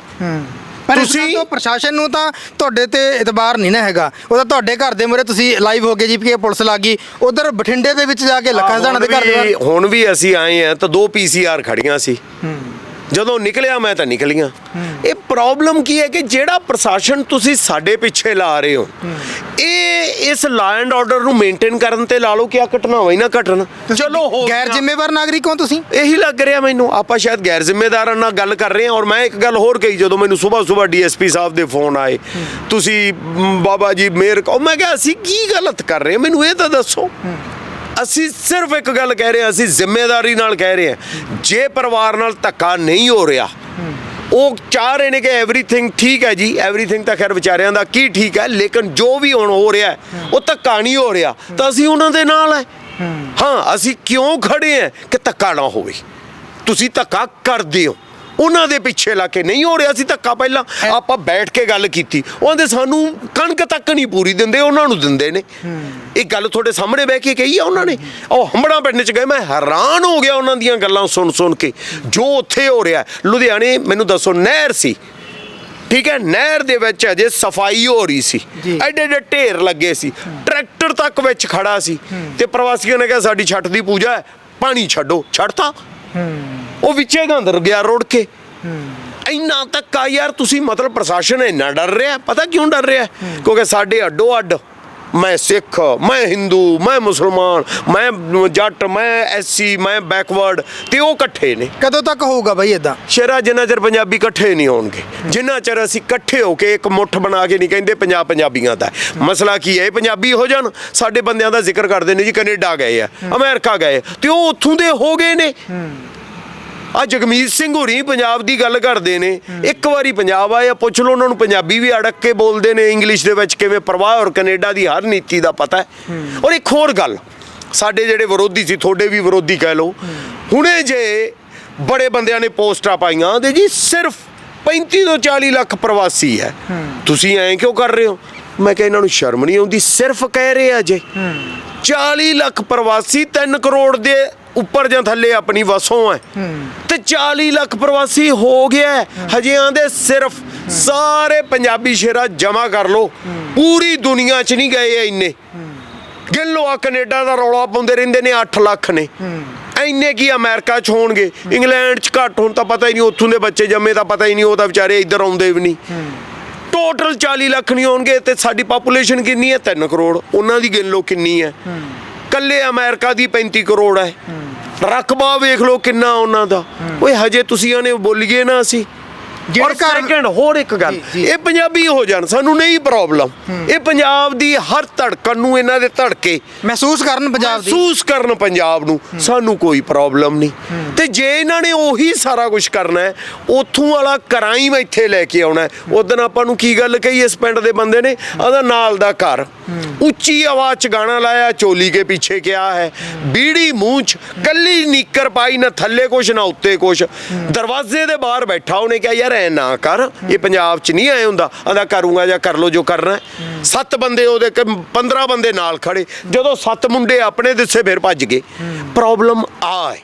ਪਰ ਤੁਸੀਂ- ਤੁਸੀਂ ਪ੍ਰਸ਼ਾਸਨ ਨੂੰ ਤਾਂ ਤੁਹਾਡੇ ਤੇ ਇਤਬਾਰ ਨਹੀਂ ਨਾ ਹੈਗਾ। ਉਹ ਤਾਂ ਤੁਹਾਡੇ ਘਰ ਦੇ ਮੂਹਰੇ ਤੁਸੀਂ ਲਾਈਵ ਹੋ ਗਏ ਜੀ ਕਿ ਪੁਲਿਸ ਲੱਗ ਗਈ। ਉਧਰ ਬਠਿੰਡੇ ਦੇ ਵਿੱਚ ਜਾ ਕੇ ਲੱਖਾਂ ਜਾਣਾ ਦੇ ਘਰ ਦੇ ਹੁਣ ਵੀ ਅਸੀਂ ਆਏ ਆ ਤਾਂ ਦੋ ਪੀਸੀਆਰ ਖੜੀਆਂ ਸੀ। ਜਦੋਂ ਨਿਕਲਿਆ ਮੈਂ ਤਾਂ ਨਿਕਲੀਆਂ। ਇਹ ਪ੍ਰੋਬਲਮ ਕੀ ਹੈ ਕਿ ਜਿਹੜਾ ਪ੍ਰਸ਼ਾਸਨ ਤੁਸੀਂ ਸਾਡੇ ਪਿੱਛੇ ਲਾ ਰਹੇ ਹੋ ਇਹ ਇਸ ਲਾ ਐਂਡ ਆਰਡਰ ਨੂੰ ਮੇਨਟੇਨ ਕਰਨ ਤੇ ਲਾ ਲਓ ਕਿ ਆ ਘਟਨਾਵਾਂ ਹੀ ਨਾ ਘਟਣ। ਚਲੋ ਹੋ ਗੈਰ। ਜ਼ਿੰਮੇਵਾਰ ਨਾਗਰਿਕ ਹੋ ਤੁਸੀਂ? ਇਹੀ ਲੱਗ ਰਿਹਾ ਮੈਨੂੰ। ਆਪਾਂ ਸ਼ਾਇਦ ਗੈਰ ਜ਼ਿੰਮੇਦਾਰਾਂ ਨਾਲ ਗੱਲ ਕਰ ਰਹੇ ਹਾਂ ਔਰ ਮੈਂ ਇੱਕ ਗੱਲ ਹੋਰ ਕਹੀ ਜਦੋਂ ਮੈਨੂੰ ਸਵੇਰ ਸਵੇਰ ਡੀਐਸਪੀ ਸਾਹਿਬ ਦੇ ਫੋਨ ਆਏ ਤੁਸੀਂ ਬਾਬਾ ਜੀ ਮੇਰ ਕਹੋ ਮੈਂ ਕਿਹਾ ਅਸੀਂ ਕੀ ਗਲਤ ਕਰ ਰਹੇ ਮੈਨੂੰ ਇਹ ਤਾਂ ਦੱਸੋ। ਅਸੀਂ ਸਿਰਫ ਇੱਕ ਗੱਲ ਕਹਿ ਰਹੇ ਹਾਂ ਅਸੀਂ ਜ਼ਿੰਮੇਵਾਰੀ ਨਾਲ ਕਹਿ ਰਹੇ ਹਾਂ ਜੇ ਪਰਿਵਾਰ ਨਾਲ ਧੱਕਾ ਨਹੀਂ ਹੋ ਰਿਹਾ ਉਹ ਚਾਹ ਰਹੇ ਨੇ ਕਿ ਐਵਰੀਥਿੰਗ ਠੀਕ ਹੈ ਜੀ ਐਵਰੀਥਿੰਗ ਤਾਂ ਖੈਰ ਵਿਚਾਰਿਆਂ ਦਾ ਕੀ ਠੀਕ ਹੈ ਲੇਕਿਨ ਜੋ ਵੀ ਹੁਣ ਹੋ ਰਿਹਾ ਉਹ ਧੱਕਾ ਨਹੀਂ ਹੋ ਰਿਹਾ ਤਾਂ ਅਸੀਂ ਉਹਨਾਂ ਦੇ ਨਾਲ ਹੈ। ਹਾਂ। ਅਸੀਂ ਕਿਉਂ ਖੜੇ ਹਾਂ ਕਿ ਧੱਕਾ ਨਾ ਹੋਵੇ? ਤੁਸੀਂ ਧੱਕਾ ਕਰਦੇ ਹੋ। ਉਹਨਾਂ ਦੇ ਪਿੱਛੇ ਲਾ ਕੇ ਨਹੀਂ ਹੋ ਰਿਹਾ ਸੀ ਧੱਕਾ ਪਹਿਲਾਂ। ਆਪਾਂ ਬੈਠ ਕੇ ਗੱਲ ਕੀਤੀ। ਉਹਦੇ ਸਾਨੂੰ ਕਣਕ ਤੱਕ ਨਹੀਂ ਪੂਰੀ ਦਿੰਦੇ ਉਹਨਾਂ ਨੂੰ ਦਿੰਦੇ ਨੇ। ਇਹ ਗੱਲ ਤੁਹਾਡੇ ਸਾਹਮਣੇ ਬਹਿ ਕੇ ਕਹੀ ਆ ਉਹਨਾਂ ਨੇ। ਉਹ ਹੰਬੜਾ ਪਿੰਡ ਚ ਗਏ ਮੈਂ ਹੈਰਾਨ ਹੋ ਗਿਆ ਉਹਨਾਂ ਦੀਆਂ ਗੱਲਾਂ ਸੁਣ ਸੁਣ ਕੇ। ਜੋ ਉੱਥੇ ਹੋ ਰਿਹਾ ਲੁਧਿਆਣੇ ਮੈਨੂੰ ਦੱਸੋ ਨਹਿਰ ਸੀ। ਠੀਕ ਹੈ ਨਹਿਰ ਦੇ ਵਿੱਚ ਅਜੇ ਸਫ਼ਾਈ ਹੋ ਰਹੀ ਸੀ। ਐਡੇ ਐਡੇ ਢੇਰ ਲੱਗੇ ਸੀ। ਟਰੈਕਟਰ ਤੱਕ ਵਿੱਚ ਖੜਾ ਸੀ। ਤੇ ਪ੍ਰਵਾਸੀਆਂ ਨੇ ਕਿਹਾ ਸਾਡੀ ਛੱਟ ਦੀ ਪੂਜਾ ਹੈ ਪਾਣੀ ਛੱਡੋ। ਛੱਡਤਾ। ਉਹ ਵਿੱਚੇ ਗੰਦਰ ਗਿਆ ਰੋੜ ਕੇ। ਇੰਨਾ ਤੱਕ ਆ ਯਾਰ ਤੁਸੀਂ ਮਤਲਬ ਪ੍ਰਸ਼ਾਸਨ ਇੰਨਾ ਡਰ ਰਿਹਾ? ਪਤਾ ਕਿਉਂ ਡਰ ਰਿਹਾ? ਕਿਉਂਕਿ ਸਾਡੇ ਅੱਡੋ ਅੱਡ ਮੈਂ ਸਿੱਖ ਮੈਂ ਹਿੰਦੂ ਮੈਂ ਮੁਸਲਮਾਨ ਮੈਂ ਜੱਟ ਮੈਂ ਐਸਸੀ ਮੈਂ ਬੈਕਵਰਡ ਤੇ ਉਹ ਇਕੱਠੇ ਨੇ। ਕਦੋਂ ਤੱਕ ਹੋਊਗਾ ਬਾਈ ਇਦਾਂ ਸ਼ੇਰਾ ਜਿੰਨਾ ਚਿਰ ਪੰਜਾਬੀ ਇਕੱਠੇ ਨਹੀਂ ਹੋਣਗੇ ਜਿੰਨਾ ਚਿਰ ਅਸੀਂ ਇਕੱਠੇ ਹੋ ਕੇ ਇੱਕ ਮੁੱਠ ਬਣਾ ਕੇ ਨਹੀਂ ਕਹਿੰਦੇ ਪੰਜਾਬ ਪੰਜਾਬੀਆਂ ਦਾ। ਮਸਲਾ ਕੀ ਹੈ ਇਹ ਪੰਜਾਬੀ ਹੋ ਜਾਣ ਸਾਡੇ ਬੰਦਿਆਂ ਦਾ ਜ਼ਿਕਰ ਕਰਦੇ ਨੇ ਜੀ ਕੈਨੇਡਾ ਗਏ ਆ ਅਮਰੀਕਾ ਗਏ ਤੇ ਉਹ ਉੱਥੋਂ ਦੇ ਹੋ ਗਏ ਨੇ। ਆ ਜਗਮੀਤ ਸਿੰਘ ਹੋਰੀ ਪੰਜਾਬ ਦੀ ਗੱਲ ਕਰਦੇ ਨੇ। ਇੱਕ ਵਾਰੀ ਪੰਜਾਬ ਆਏ ਆ, ਪੁੱਛ ਲਓ ਉਹਨਾਂ ਨੂੰ ਪੰਜਾਬੀ ਵੀ ਅੜਕ ਕੇ ਬੋਲਦੇ ਨੇ ਇੰਗਲਿਸ਼ ਦੇ ਵਿੱਚ ਕਿਵੇਂ ਪ੍ਰਵਾਹ ਔਰ ਕੈਨੇਡਾ ਦੀ ਹਰ ਨੀਤੀ ਦਾ ਪਤਾ ਹੈ। ਔਰ ਇੱਕ ਹੋਰ ਗੱਲ, ਸਾਡੇ ਜਿਹੜੇ ਵਿਰੋਧੀ ਸੀ, ਤੁਹਾਡੇ ਵੀ ਵਿਰੋਧੀ ਕਹਿ ਲਓ। ਹੁਣੇ ਜੇ ਬੜੇ ਬੰਦਿਆਂ ਨੇ ਪੋਸਟਾਂ ਪਾਈਆਂ ਤੇ ਜੀ ਸਿਰਫ 35 ਤੋਂ 40 ਲੱਖ ਪ੍ਰਵਾਸੀ ਹੈ। ਤੁਸੀਂ ਐਂ ਕਿਉਂ ਕਰ ਰਹੇ ਹੋ? ਮੈਂ ਕਿਹਾ ਇਹਨਾਂ ਨੂੰ ਸ਼ਰਮ ਨਹੀਂ ਆਉਂਦੀ, ਸਿਰਫ ਕਹਿ ਰਹੇ ਆ ਜੇ। 40 ਲੱਖ ਪ੍ਰਵਾਸੀ 3 ਕਰੋੜ ਦੇ ਉੱਪਰ ਜਾਂ ਥੱਲੇ ਆਪਣੀ ਵਸੋਂ ਹੈ। ਤੇ 40 ਲੱਖ ਪ੍ਰਵਾਸੀ ਹੋ ਗਿਆ। ਹਜੇ ਆਂਦੇ ਸਿਰਫ ਸਾਰੇ ਪੰਜਾਬੀ ਸ਼ੇਰਾ ਜਮਾ ਕਰ ਲੋ ਪੂਰੀ ਦੁਨੀਆ 'ਚ ਨਹੀਂ ਗਏ ਇੰਨੇ। ਗਿਣ ਲਓ ਆ ਕੈਨੇਡਾ ਦਾ ਰੌਲਾ ਪਾਉਂਦੇ ਰਹਿੰਦੇ ਨੇ 8 ਲੱਖ ਨੇ। ਇੰਨੇ ਕੀ ਅਮਰੀਕਾ 'ਚ ਹੋਣਗੇ? ਇੰਗਲੈਂਡ 'ਚ ਘੱਟ ਹੁਣ ਤਾਂ ਪਤਾ ਹੀ ਨਹੀਂ ਉੱਥੋਂ ਦੇ ਬੱਚੇ ਜੰਮੇ ਤਾਂ ਪਤਾ ਹੀ ਨਹੀਂ ਉਹ ਤਾਂ ਵਿਚਾਰੇ ਇੱਧਰ ਆਉਂਦੇ ਵੀ ਨਹੀਂ। ਟੋਟਲ 40 ਲੱਖ ਨਹੀਂ ਹੋਣਗੇ ਤੇ ਸਾਡੀ ਪਾਪੂਲੇਸ਼ਨ ਕਿੰਨੀ ਹੈ? 3 ਕਰੋੜ। ਉਹਨਾਂ ਦੀ ਗਿਣ ਲਓ ਕਿੰਨੀ ਹੈ। ਕੱਲੇ ਅਮਰੀਕਾ ਦੀ 35 ਕਰੋੜ ਹੈ। ਰਕਬਾ ਵੇਖ ਲਓ ਕਿੰਨਾ ਉਹਨਾਂ ਦਾ। ਓਏ ਹਜੇ ਤੁਸੀਂ ਉਹਨੇ ਬੋਲੀਏ ਨਾ ਅਸੀਂ। ਔਰ ਸੈਕੰਡ ਹੋਰ ਇੱਕ ਗੱਲ। ਇਹ ਪੰਜਾਬੀ ਹੋ ਜਾਣ ਸਾਨੂੰ ਨਹੀਂ ਪ੍ਰੋਬਲਮ ਇਹ ਪੰਜਾਬ ਦੀ ਹਰ ਧੜਕਣ ਨੂੰ ਇਹਨਾਂ ਦੇ ਧੜਕੇ ਮਹਿਸੂਸ ਕਰਨ ਪੰਜਾਬ ਦੀ। ਮਹਿਸੂਸ ਕਰਨ ਪੰਜਾਬ ਨੂੰ ਸਾਨੂੰ ਕੋਈ ਪ੍ਰੋਬਲਮ ਨਹੀਂ। ਤੇ ਜੇ ਇਹਨਾਂ ਨੇ ਉਹੀ ਸਾਰਾ ਕੁਝ ਕਰਨਾ ਹੈ ਉਥੋਂ ਵਾਲਾ ਕ੍ਰਾਈਮ ਇੱਥੇ ਲੈ ਕੇ ਆਉਣਾ ਉਦੋਂ ਆਪਾਂ ਨੂੰ ਕੀ ਗੱਲ ਕਹੀ ਇਸ ਪਿੰਡ ਦੇ ਬੰਦੇ ਨੇ? ਆਦਾ ਨਾਲ ਦਾ ਘਰ। ਉੱਚੀ ਆਵਾਜ਼ ਚ ਗਾਣਾ ਲਾਇਆ ਚੋਲੀ ਕੇ ਪਿੱਛੇ ਕਿਆ ਹੈ? ਬੀੜੀ ਮੂੰਹ ਚ ਕੱਲੀ ਨੀਕਰ ਪਾਈ ਨਾ ਥੱਲੇ ਕੁਛ ਨਾ ਉੱਤੇ ਕੁਛ। ਦਰਵਾਜ਼ੇ ਦੇ ਬਾਹਰ ਬੈਠਾ ਉਹਨੇ ਕਿਹਾ ਯਾਰ ਐ ਨਾ ਕਰ ਇਹ ਪੰਜਾਬ ਚ ਨਹੀਂ ਆਏ ਹੁੰਦਾ। ਆਂਦਾ ਕਰੂੰਗਾ ਜਾਂ ਕਰ ਲੋ ਜੋ ਕਰਨਾ। ਸੱਤ ਬੰਦੇ ਉਹਦੇ 15 ਬੰਦੇ ਨਾਲ ਖੜੇ। ਜਦੋਂ ਸੱਤ ਮੁੰਡੇ ਆਪਣੇ ਦਿੱਸੇ ਫਿਰ ਭੱਜ ਗਏ। ਪ੍ਰੋਬਲਮ ਆ ਹੈ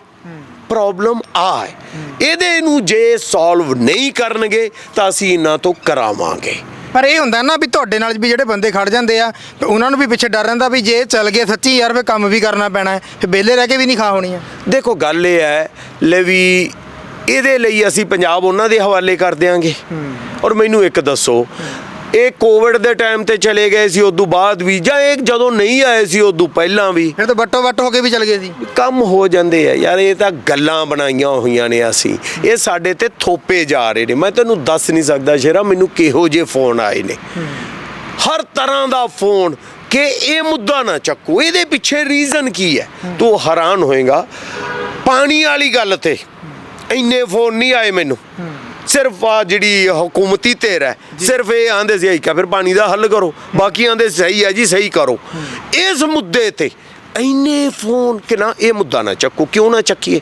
ਪ੍ਰੋਬਲਮ ਆ ਹੈ ਇਹਦੇ ਨੂੰ ਜੇ ਸੋਲਵ ਨਹੀਂ ਕਰਨਗੇ ਤਾਂ ਅਸੀਂ ਇਹਨਾਂ ਤੋਂ ਕਰਾਵਾਂਗੇ। ਪਰ ਇਹ ਹੁੰਦਾ ਨਾ ਵੀ ਤੁਹਾਡੇ ਨਾਲ ਵੀ ਜਿਹੜੇ ਬੰਦੇ ਖੜ ਜਾਂਦੇ ਆ ਉਹਨਾਂ ਨੂੰ ਵੀ ਪਿੱਛੇ ਡਰ ਰਹਿੰਦਾ ਵੀ ਜੇ ਚੱਲ ਗਏ ਸੱਚੀ ਯਾਰ ਫੇ ਕੰਮ ਵੀ ਕਰਨਾ ਪੈਣਾ ਹੈ ਫੇ ਵਿਹਲੇ ਰਹਿ ਕੇ ਵੀ ਨਹੀਂ ਖਾ ਹੋਣੀ ਆ ਦੇਖੋ ਗੱਲ ਇਹ ਹੈ ਲੈ ਵੀ ਇਹਦੇ ਲਈ ਅਸੀਂ ਪੰਜਾਬ ਉਹਨਾਂ ਦੇ ਹਵਾਲੇ ਕਰ ਦਿਆਂਗੇ। ਔਰ ਮੈਨੂੰ ਇੱਕ ਦੱਸੋ ਇਹ ਕੋਵਿਡ ਦੇ ਟਾਈਮ ਤੇ ਚਲੇ ਗਏ ਸੀ ਉਦੋਂ ਬਾਅਦ ਵੀ ਜਾਂ ਇਹ ਜਦੋਂ ਨਹੀਂ ਆਏ ਸੀ ਉਦੋਂ ਪਹਿਲਾਂ ਵੀ? ਫਿਰ ਤਾਂ ਵੱਟੋ ਵੱਟ ਹੋ ਕੇ ਵੀ ਚਲ ਗਏ ਸੀ। ਕੰਮ ਹੋ ਜਾਂਦੇ ਆ ਯਾਰ ਇਹ ਤਾਂ ਗੱਲਾਂ ਬਣਾਈਆਂ ਹੋਈਆਂ ਨੇ ਅਸੀਂ। ਇਹ ਸਾਡੇ ਤੇ ਥੋਪੇ ਜਾ ਰਹੇ ਨੇ। ਮੈਂ ਤੈਨੂੰ ਦੱਸ ਨਹੀਂ ਸਕਦਾ ਸ਼ੇਰਾ ਮੈਨੂੰ ਕਿਹੋ ਜਿਹੇ ਫੋਨ ਆਏ ਨੇ। ਹਰ ਤਰ੍ਹਾਂ ਦਾ ਫੋਨ ਕਿ ਇਹ ਮੁੱਦਾ ਨਾ ਚੱਕੋ। ਇਹਦੇ ਪਿੱਛੇ ਰੀਜ਼ਨ ਕੀ ਹੈ। ਤੂੰ ਹੈਰਾਨ ਹੋਏਗਾ। ਪਾਣੀ ਵਾਲੀ ਗੱਲ ਤੇ। ਇੰਨੇ ਫੋਨ ਨਹੀਂ ਆਏ ਮੈਨੂੰ। ਸਿਰਫ ਆ ਜਿਹੜੀ ਹਕੂਮਤੀ ਧਿਰ ਹੈ ਸਿਰਫ ਇਹ ਆਂਦੇ ਸੀ ਕਿ ਫਿਰ ਪਾਣੀ ਦਾ ਹੱਲ ਕਰੋ ਬਾਕੀ ਆਂਦੇ ਸਹੀ ਹੈ ਜੀ ਸਹੀ ਕਰੋ। ਇਸ ਮੁੱਦੇ ਤੇ ਇੰਨੇ ਫੋਨ ਕਿ ਨਾ ਇਹ ਮੁੱਦਾ ਨਾ ਚੱਕੋ ਕਿਉਂ ਨਾ ਚੱਕੀਏ?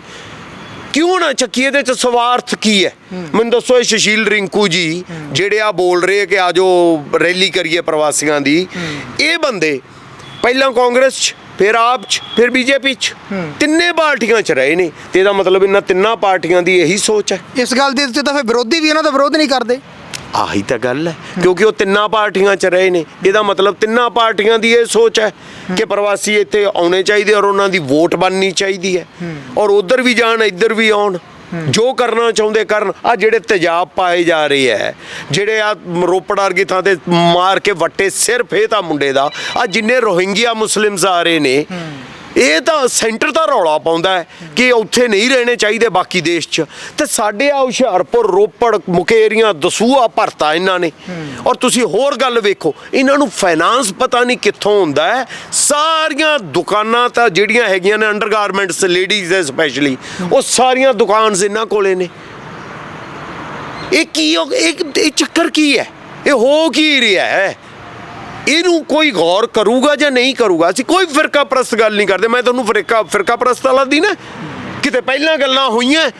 ਕਿਉਂ ਨਾ ਚੱਕੀਏ? ਇਹਦੇ ਚ ਸਵਾਰਥ ਕੀ ਹੈ? ਮੈਨੂੰ ਦੱਸੋ ਇਹ ਸੁਸ਼ੀਲ ਰਿੰਕੂ ਜੀ ਜਿਹੜੇ ਆ ਬੋਲ ਰਹੇ ਕਿ ਆਜੋ ਰੈਲੀ ਕਰੀਏ ਪ੍ਰਵਾਸੀਆਂ ਦੀ ਇਹ ਬੰਦੇ ਪਹਿਲਾਂ ਕਾਂਗਰਸ ਚ ਫਿਰ ਆਪ ਚ ਫਿਰ ਬੀਜੇਪੀ ਚ। ਤਿੰਨੇ ਪਾਰਟੀਆਂ ਚ ਰਹੇ ਨੇ। ਤੇ ਇਹਦਾ ਮਤਲਬ ਇਹਨਾਂ ਤਿੰਨਾਂ ਪਾਰਟੀਆਂ ਦੀ ਇਹੀ ਸੋਚ ਹੈ। ਇਸ ਗੱਲ ਦੇ ਵਿੱਚ ਤਾਂ ਫਿਰ ਵਿਰੋਧੀ ਵੀ ਉਹਨਾਂ ਦਾ ਵਿਰੋਧ ਨਹੀਂ ਕਰਦੇ। ਆਹੀ ਤਾਂ ਗੱਲ ਹੈ ਕਿਉਂਕਿ ਉਹ ਤਿੰਨਾਂ ਪਾਰਟੀਆਂ 'ਚ ਰਹੇ ਨੇ। ਇਹਦਾ ਮਤਲਬ ਤਿੰਨਾਂ ਪਾਰਟੀਆਂ ਦੀ ਇਹ ਸੋਚ ਹੈ ਕਿ ਪ੍ਰਵਾਸੀ ਇੱਥੇ ਆਉਣੇ ਚਾਹੀਦੇ ਔਰ ਉਹਨਾਂ ਦੀ ਵੋਟ ਬਣਨੀ ਚਾਹੀਦੀ ਹੈ। ਔਰ ਉਧਰ ਵੀ ਜਾਣ ਇੱਧਰ ਵੀ ਆਉਣ। ਜੋ ਕਰਨਾ ਚਾਹੁੰਦੇ ਕਰਨ ਆ ਜਿਹੜੇ ਤੇਜ਼ਾਬ ਪਾਏ ਜਾ ਰਹੇ ਹੈ ਜਿਹੜੇ ਆ ਰੋਪੜ ਵਰਗੀ ਥਾਂ ਤੇ ਮਾਰ ਕੇ ਵੱਟੇ ਸਿਰ ਫੇਤਾ ਮੁੰਡੇ ਦਾ ਆ ਜਿੰਨੇ ਰੋਹਿੰਗੀਆ ਮੁਸਲਿਮਸ ਆ ਰਹੇ ਨੇ ਇਹ ਤਾਂ ਸੈਂਟਰ ਤਾਂ ਰੌਲਾ ਪਾਉਂਦਾ ਹੈ ਕਿ ਉੱਥੇ ਨਹੀਂ ਰਹਿਣੇ ਚਾਹੀਦੇ ਬਾਕੀ ਦੇਸ਼ 'ਚ। ਤੇ ਸਾਡੇ ਆ ਹੁਸ਼ਿਆਰਪੁਰ, ਰੋਪੜ, ਮੁਕੇਰੀਆਂ ਦਸੂਆ ਭਰਤਾ ਇਹਨਾਂ ਨੇ। ਔਰ ਤੁਸੀਂ ਹੋਰ ਗੱਲ ਵੇਖੋ, ਇਹਨਾਂ ਨੂੰ ਫਾਈਨਾਂਸ ਪਤਾ ਨਹੀਂ ਕਿੱਥੋਂ ਹੁੰਦਾ ਹੈ। ਸਾਰੀਆਂ ਦੁਕਾਨਾਂ ਤਾਂ ਜਿਹੜੀਆਂ ਹੈਗੀਆਂ ਨੇ ਅੰਡਰਗਾਰਮੈਂਟਸ ਲੇਡੀਜ਼ ਸਪੈਸ਼ਲੀ ਉਹ ਸਾਰੀਆਂ ਦੁਕਾਨਸ ਇਹਨਾਂ ਕੋਲੇ ਨੇ। ਇਹ ਕੀ ਹੋ- ਇਹ ਚੱਕਰ ਕੀ ਹੈ? ਇਹ ਹੋ ਕੀ ਰਿਹਾ ਹੈ? ਇਹਨੂੰ ਕੋਈ ਗੌਰ ਕਰੂਗਾ ਜਾਂ ਨਹੀਂ ਕਰੂਗਾ? ਅਸੀਂ ਕੋਈ ਫਿਰਕਾ ਪ੍ਰਸਤ ਗੱਲ ਨਹੀਂ ਕਰਦੇ। ਮੈਂ ਤੁਹਾਨੂੰ ਫਿਰਕਾ ਫਿਰਕਾ ਪ੍ਰਸਤ ਵਾਲਾ ਦੀ ਨਾ ਕਿਤੇ ਪਹਿਲਾਂ ਗੱਲਾਂ ਹੋਈਆਂ।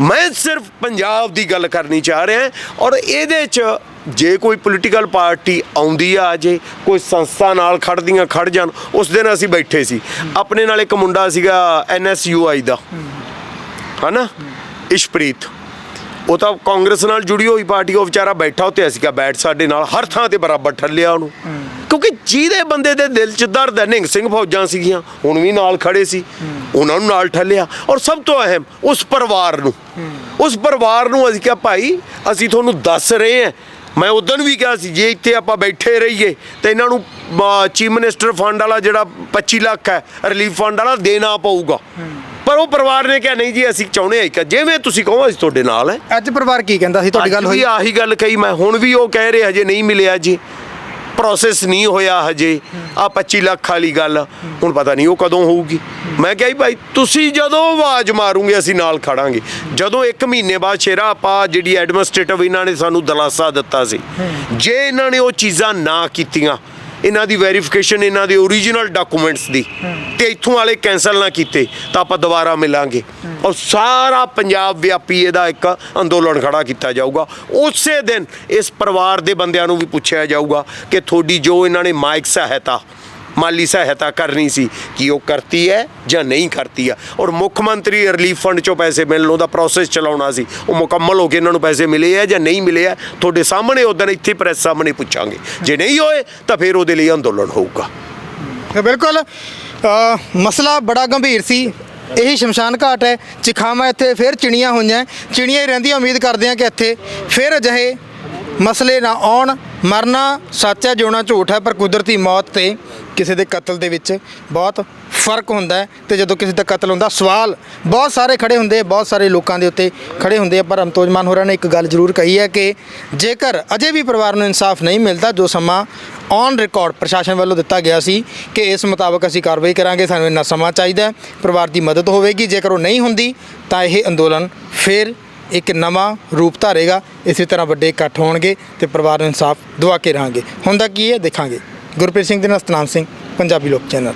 ਮੈਂ ਸਿਰਫ ਪੰਜਾਬ ਦੀ ਗੱਲ ਕਰਨੀ ਚਾਹ ਰਿਹਾ ਔਰ ਇਹਦੇ 'ਚ ਜੇ ਕੋਈ ਪੋਲੀਟੀਕਲ ਪਾਰਟੀ ਆਉਂਦੀ ਆ ਜੇ ਕੋਈ ਸੰਸਥਾ ਨਾਲ ਖੜਦੀਆਂ ਖੜ ਜਾਣ ਉਸ ਦਿਨ ਅਸੀਂ ਬੈਠੇ ਸੀ। ਆਪਣੇ ਨਾਲ ਇੱਕ ਮੁੰਡਾ ਸੀਗਾ ਐਨਐਸਯੂਆਈ ਦਾ। ਹਨਾ? ਇਸ਼ਪ੍ਰੀਤ। ਉਹ ਤਾਂ ਕਾਂਗਰਸ ਨਾਲ ਜੁੜੀ ਹੋਈ ਪਾਰਟੀ, ਉਹ ਵਿਚਾਰਾ ਬੈਠਾ ਉੱਤੇ ਅਸੀਂ ਕਿਹਾ ਬੈਠ ਸਾਡੇ ਨਾਲ, ਹਰ ਥਾਂ ਤੇ ਬਰਾਬਰ ਠੱਲਿਆ ਉਹਨੂੰ। ਕਿਉਂਕਿ ਜਿਹਦੇ ਬੰਦੇ ਦੇ ਦਿਲ 'ਚ ਦਰਦ ਹੈ ਨਿੰਗ ਸਿੰਘ ਫੌਜਾਂ ਸੀਗੀਆਂ, ਹੁਣ ਵੀ ਨਾਲ ਖੜੇ ਸੀ। ਉਹਨਾਂ ਨੂੰ ਨਾਲ ਠੱਲਿਆ। ਔਰ ਸਭ ਤੋਂ ਅਹਿਮ, ਉਸ ਪਰਿਵਾਰ ਨੂੰ। ਉਸ ਪਰਿਵਾਰ ਨੂੰ ਅਸੀਂ ਕਿਹਾ, ਭਾਈ, ਅਸੀਂ ਤੁਹਾਨੂੰ ਦੱਸ ਰਹੇ ਹਾਂ। ਮੈਂ ਉਦੋਂ ਵੀ ਕਿਹਾ ਸੀ, ਜੇ ਇੱਥੇ ਆਪਾਂ ਬੈਠੇ ਰਹੀਏ, ਤੇ ਇਹਨਾਂ ਨੂੰ ਚੀਫ ਮਿਨਿਸਟਰ ਫੰਡ ਵਾਲਾ ਜਿਹੜਾ 25 ਲੱਖ ਹੈ, ਰਿਲੀਫ ਫੰਡ ਵਾਲਾ ਦੇਣਾ ਪਊਗਾ। ਪਰ ਉਹ ਪਰਿਵਾਰ ਨੇ ਕਿਹਾ ਨਹੀਂ ਜੀ ਅਸੀਂ ਚਾਹੁੰਦੇ ਹਾਂ ਕਿ ਜਿਵੇਂ ਤੁਸੀਂ ਕਹੋ ਅਸੀਂ ਤੁਹਾਡੇ ਨਾਲ ਹੈ। ਅੱਜ ਪਰਿਵਾਰ ਕੀ ਕਹਿੰਦਾ ਸੀ? ਤੁਹਾਡੀ ਗੱਲ ਅੱਜ ਵੀ ਹੋਈ? ਆਹੀ ਗੱਲ ਕਹੀ ਮੈਂ। ਹੁਣ ਵੀ ਉਹ ਕਹਿ ਰਹੇ ਹਜੇ ਨਹੀਂ ਮਿਲਿਆ ਜੀ। ਪ੍ਰੋਸੈਸ ਨਹੀਂ ਹੋਇਆ ਹਜੇ। ਆ 25 ਲੱਖ ਵਾਲੀ ਗੱਲ। ਹੁਣ ਪਤਾ ਨਹੀਂ ਉਹ ਕਦੋਂ ਹੋਊਗੀ। ਮੈਂ ਕਿਹਾ ਜੀ ਭਾਈ ਤੁਸੀਂ ਜਦੋਂ ਆਵਾਜ਼ ਮਾਰੋਗੇ ਅਸੀਂ ਨਾਲ ਖੜਾਂਗੇ। ਜਦੋਂ 1 ਮਹੀਨੇ ਬਾਅਦ ਸ਼ੇਰਾ ਆਪਾਂ ਜਿਹੜੀ ਐਡਮਿਨਿਸਟ੍ਰੇਟਿਵ ਇਹਨਾਂ ਨੇ ਸਾਨੂੰ ਦਲਾਸਾ ਦਿੱਤਾ ਸੀ। ਜੇ ਇਹਨਾਂ ਨੇ ਉਹ ਚੀਜ਼ਾਂ ਨਾ ਕੀਤੀਆਂ ਇਹਨਾਂ ਦੀ ਵੈਰੀਫਿਕੇਸ਼ਨ ਇਹਨਾਂ ਦੇ ਓਰੀਜਨਲ ਡਾਕੂਮੈਂਟਸ ਦੀ। ਤੇ ਇੱਥੋਂ ਵਾਲੇ ਕੈਨਸਲ ਨਾ ਕੀਤੇ ਤਾਂ ਆਪਾਂ ਦੁਬਾਰਾ ਮਿਲਾਂਗੇ। ਔਰ ਸਾਰਾ ਪੰਜਾਬ ਵਿਆਪੀ ਇਹਦਾ ਇੱਕ ਅੰਦੋਲਨ ਖੜਾ ਕੀਤਾ ਜਾਊਗਾ। ਉਸੇ ਦਿਨ ਇਸ ਪਰਿਵਾਰ ਦੇ ਬੰਦਿਆਂ ਨੂੰ ਵੀ ਪੁੱਛਿਆ ਜਾਊਗਾ ਕਿ ਤੁਹਾਡੀ ਜੋ ਇਹਨਾਂ ਨੇ ਮਾਇਕ ਸਹਾਇਤਾ ਮਾਲੀ ਸਹਾਇਤਾ ਕਰਨੀ ਸੀ ਕਿ ਉਹ ਕਰਤੀ ਹੈ ਜਾਂ ਨਹੀਂ ਕਰਤੀ ਆ। ਔਰ ਮੁੱਖ ਮੰਤਰੀ ਰਿਲੀਫ ਫੰਡ ਚੋਂ ਪੈਸੇ ਮਿਲਣ ਉਹਦਾ ਪ੍ਰੋਸੈਸ ਚਲਾਉਣਾ ਸੀ। ਉਹ ਮੁਕੰਮਲ ਹੋ ਕੇ ਇਹਨਾਂ ਨੂੰ ਪੈਸੇ ਮਿਲੇ ਹੈ ਜਾਂ ਨਹੀਂ ਮਿਲੇ ਹੈ ਤੁਹਾਡੇ ਸਾਹਮਣੇ ਉਦੋਂ ਇੱਥੇ ਪ੍ਰੈਸ ਸਾਹਮਣੇ ਪੁੱਛਾਂਗੇ। ਜੇ ਨਹੀਂ ਹੋਏ, ਤਾਂ ਫਿਰ ਉਹਦੇ ਲਈ ਅੰਦੋਲਨ ਹੋਊਗਾ। ਬਿਲਕੁਲ ਮਸਲਾ ਬੜਾ ਗੰਭੀਰ ਸੀ। ਇਹੀ ਸ਼ਮਸ਼ਾਨ ਘਾਟ ਹੈ, ਚਿਖਾਵਾਂ ਇੱਥੇ ਫਿਰ ਚਿਣੀਆਂ ਹੋਈਆਂ। ਚਿਣੀਆਂ ਹੀ ਰਹਿੰਦੀਆਂ, ਉਮੀਦ ਕਰਦੇ ਹਾਂ ਕਿ ਇੱਥੇ ਫਿਰ ਅਜਿਹੇ ਮਸਲੇ ਨਾ ਆਉਣ। ਮਰਨਾ ਸੱਚ ਹੈ, ਜਿਉਣਾ ਝੂਠ ਹੈ, ਪਰ ਕੁਦਰਤੀ ਮੌਤ ਤੇ ਕਿਸੇ ਦੇ ਕਤਲ ਦੇ ਵਿੱਚ ਬਹੁਤ ਫ਼ਰਕ ਹੁੰਦਾ ਹੈ ਤੇ ਜਦੋਂ ਕਿਸੇ ਦਾ ਕਤਲ ਹੁੰਦਾ, ਸਵਾਲ ਬਹੁਤ ਸਾਰੇ ਖੜੇ ਹੁੰਦੇ ਬਹੁਤ ਸਾਰੇ ਲੋਕਾਂ ਦੇ ਉੱਤੇ ਖੜੇ ਹੁੰਦੇ ਆ, ਪਰ ਅਮਤੋਜਮਾਨ ਹੋਰਾਂ ਨੇ ਇੱਕ ਗੱਲ ਜ਼ਰੂਰ ਕਹੀ ਹੈ ਕਿ ਜੇਕਰ ਅਜੇ ਵੀ ਪਰਿਵਾਰ ਨੂੰ ਇਨਸਾਫ ਨਹੀਂ ਮਿਲਦਾ, ਜੋ ਸਮਾਂ ਔਨ ਰਿਕਾਰਡ ਪ੍ਰਸ਼ਾਸਨ ਵੱਲੋਂ ਦਿੱਤਾ ਗਿਆ ਸੀ ਕਿ ਇਸ ਮੁਤਾਬਕ ਅਸੀਂ ਕਾਰਵਾਈ ਕਰਾਂਗੇ, ਸਾਨੂੰ ਇੰਨਾ ਸਮਾਂ ਚਾਹੀਦਾ ਹੈ, ਪਰਿਵਾਰ ਦੀ ਮਦਦ ਹੋਵੇਗੀ, ਜੇਕਰ ਉਹ ਨਹੀਂ ਹੁੰਦੀ, ਤਾਂ ਇਹ ਅੰਦੋਲਨ ਫਿਰ ਇੱਕ ਨਵਾਂ ਰੂਪ ਧਾਰੇਗਾ, ਇਸੇ ਤਰ੍ਹਾਂ ਵੱਡੇ ਇਕੱਠ ਹੋਣਗੇ ਤੇ ਪਰਿਵਾਰ ਨੂੰ ਇਨਸਾਫ ਦਵਾ ਕੇ ਰਹਾਂਗੇ। ਹੁੰਦਾ ਕੀ ਹੈ, ਦੇਖਾਂਗੇ। ਗੁਰਪ੍ਰੀਤ ਸਿੰਘ ਦੇ ਨਾਲ ਸਤਨਾਮ ਸਿੰਘ ਪੰਜਾਬੀ ਲੋਕ ਚੈਨਲ।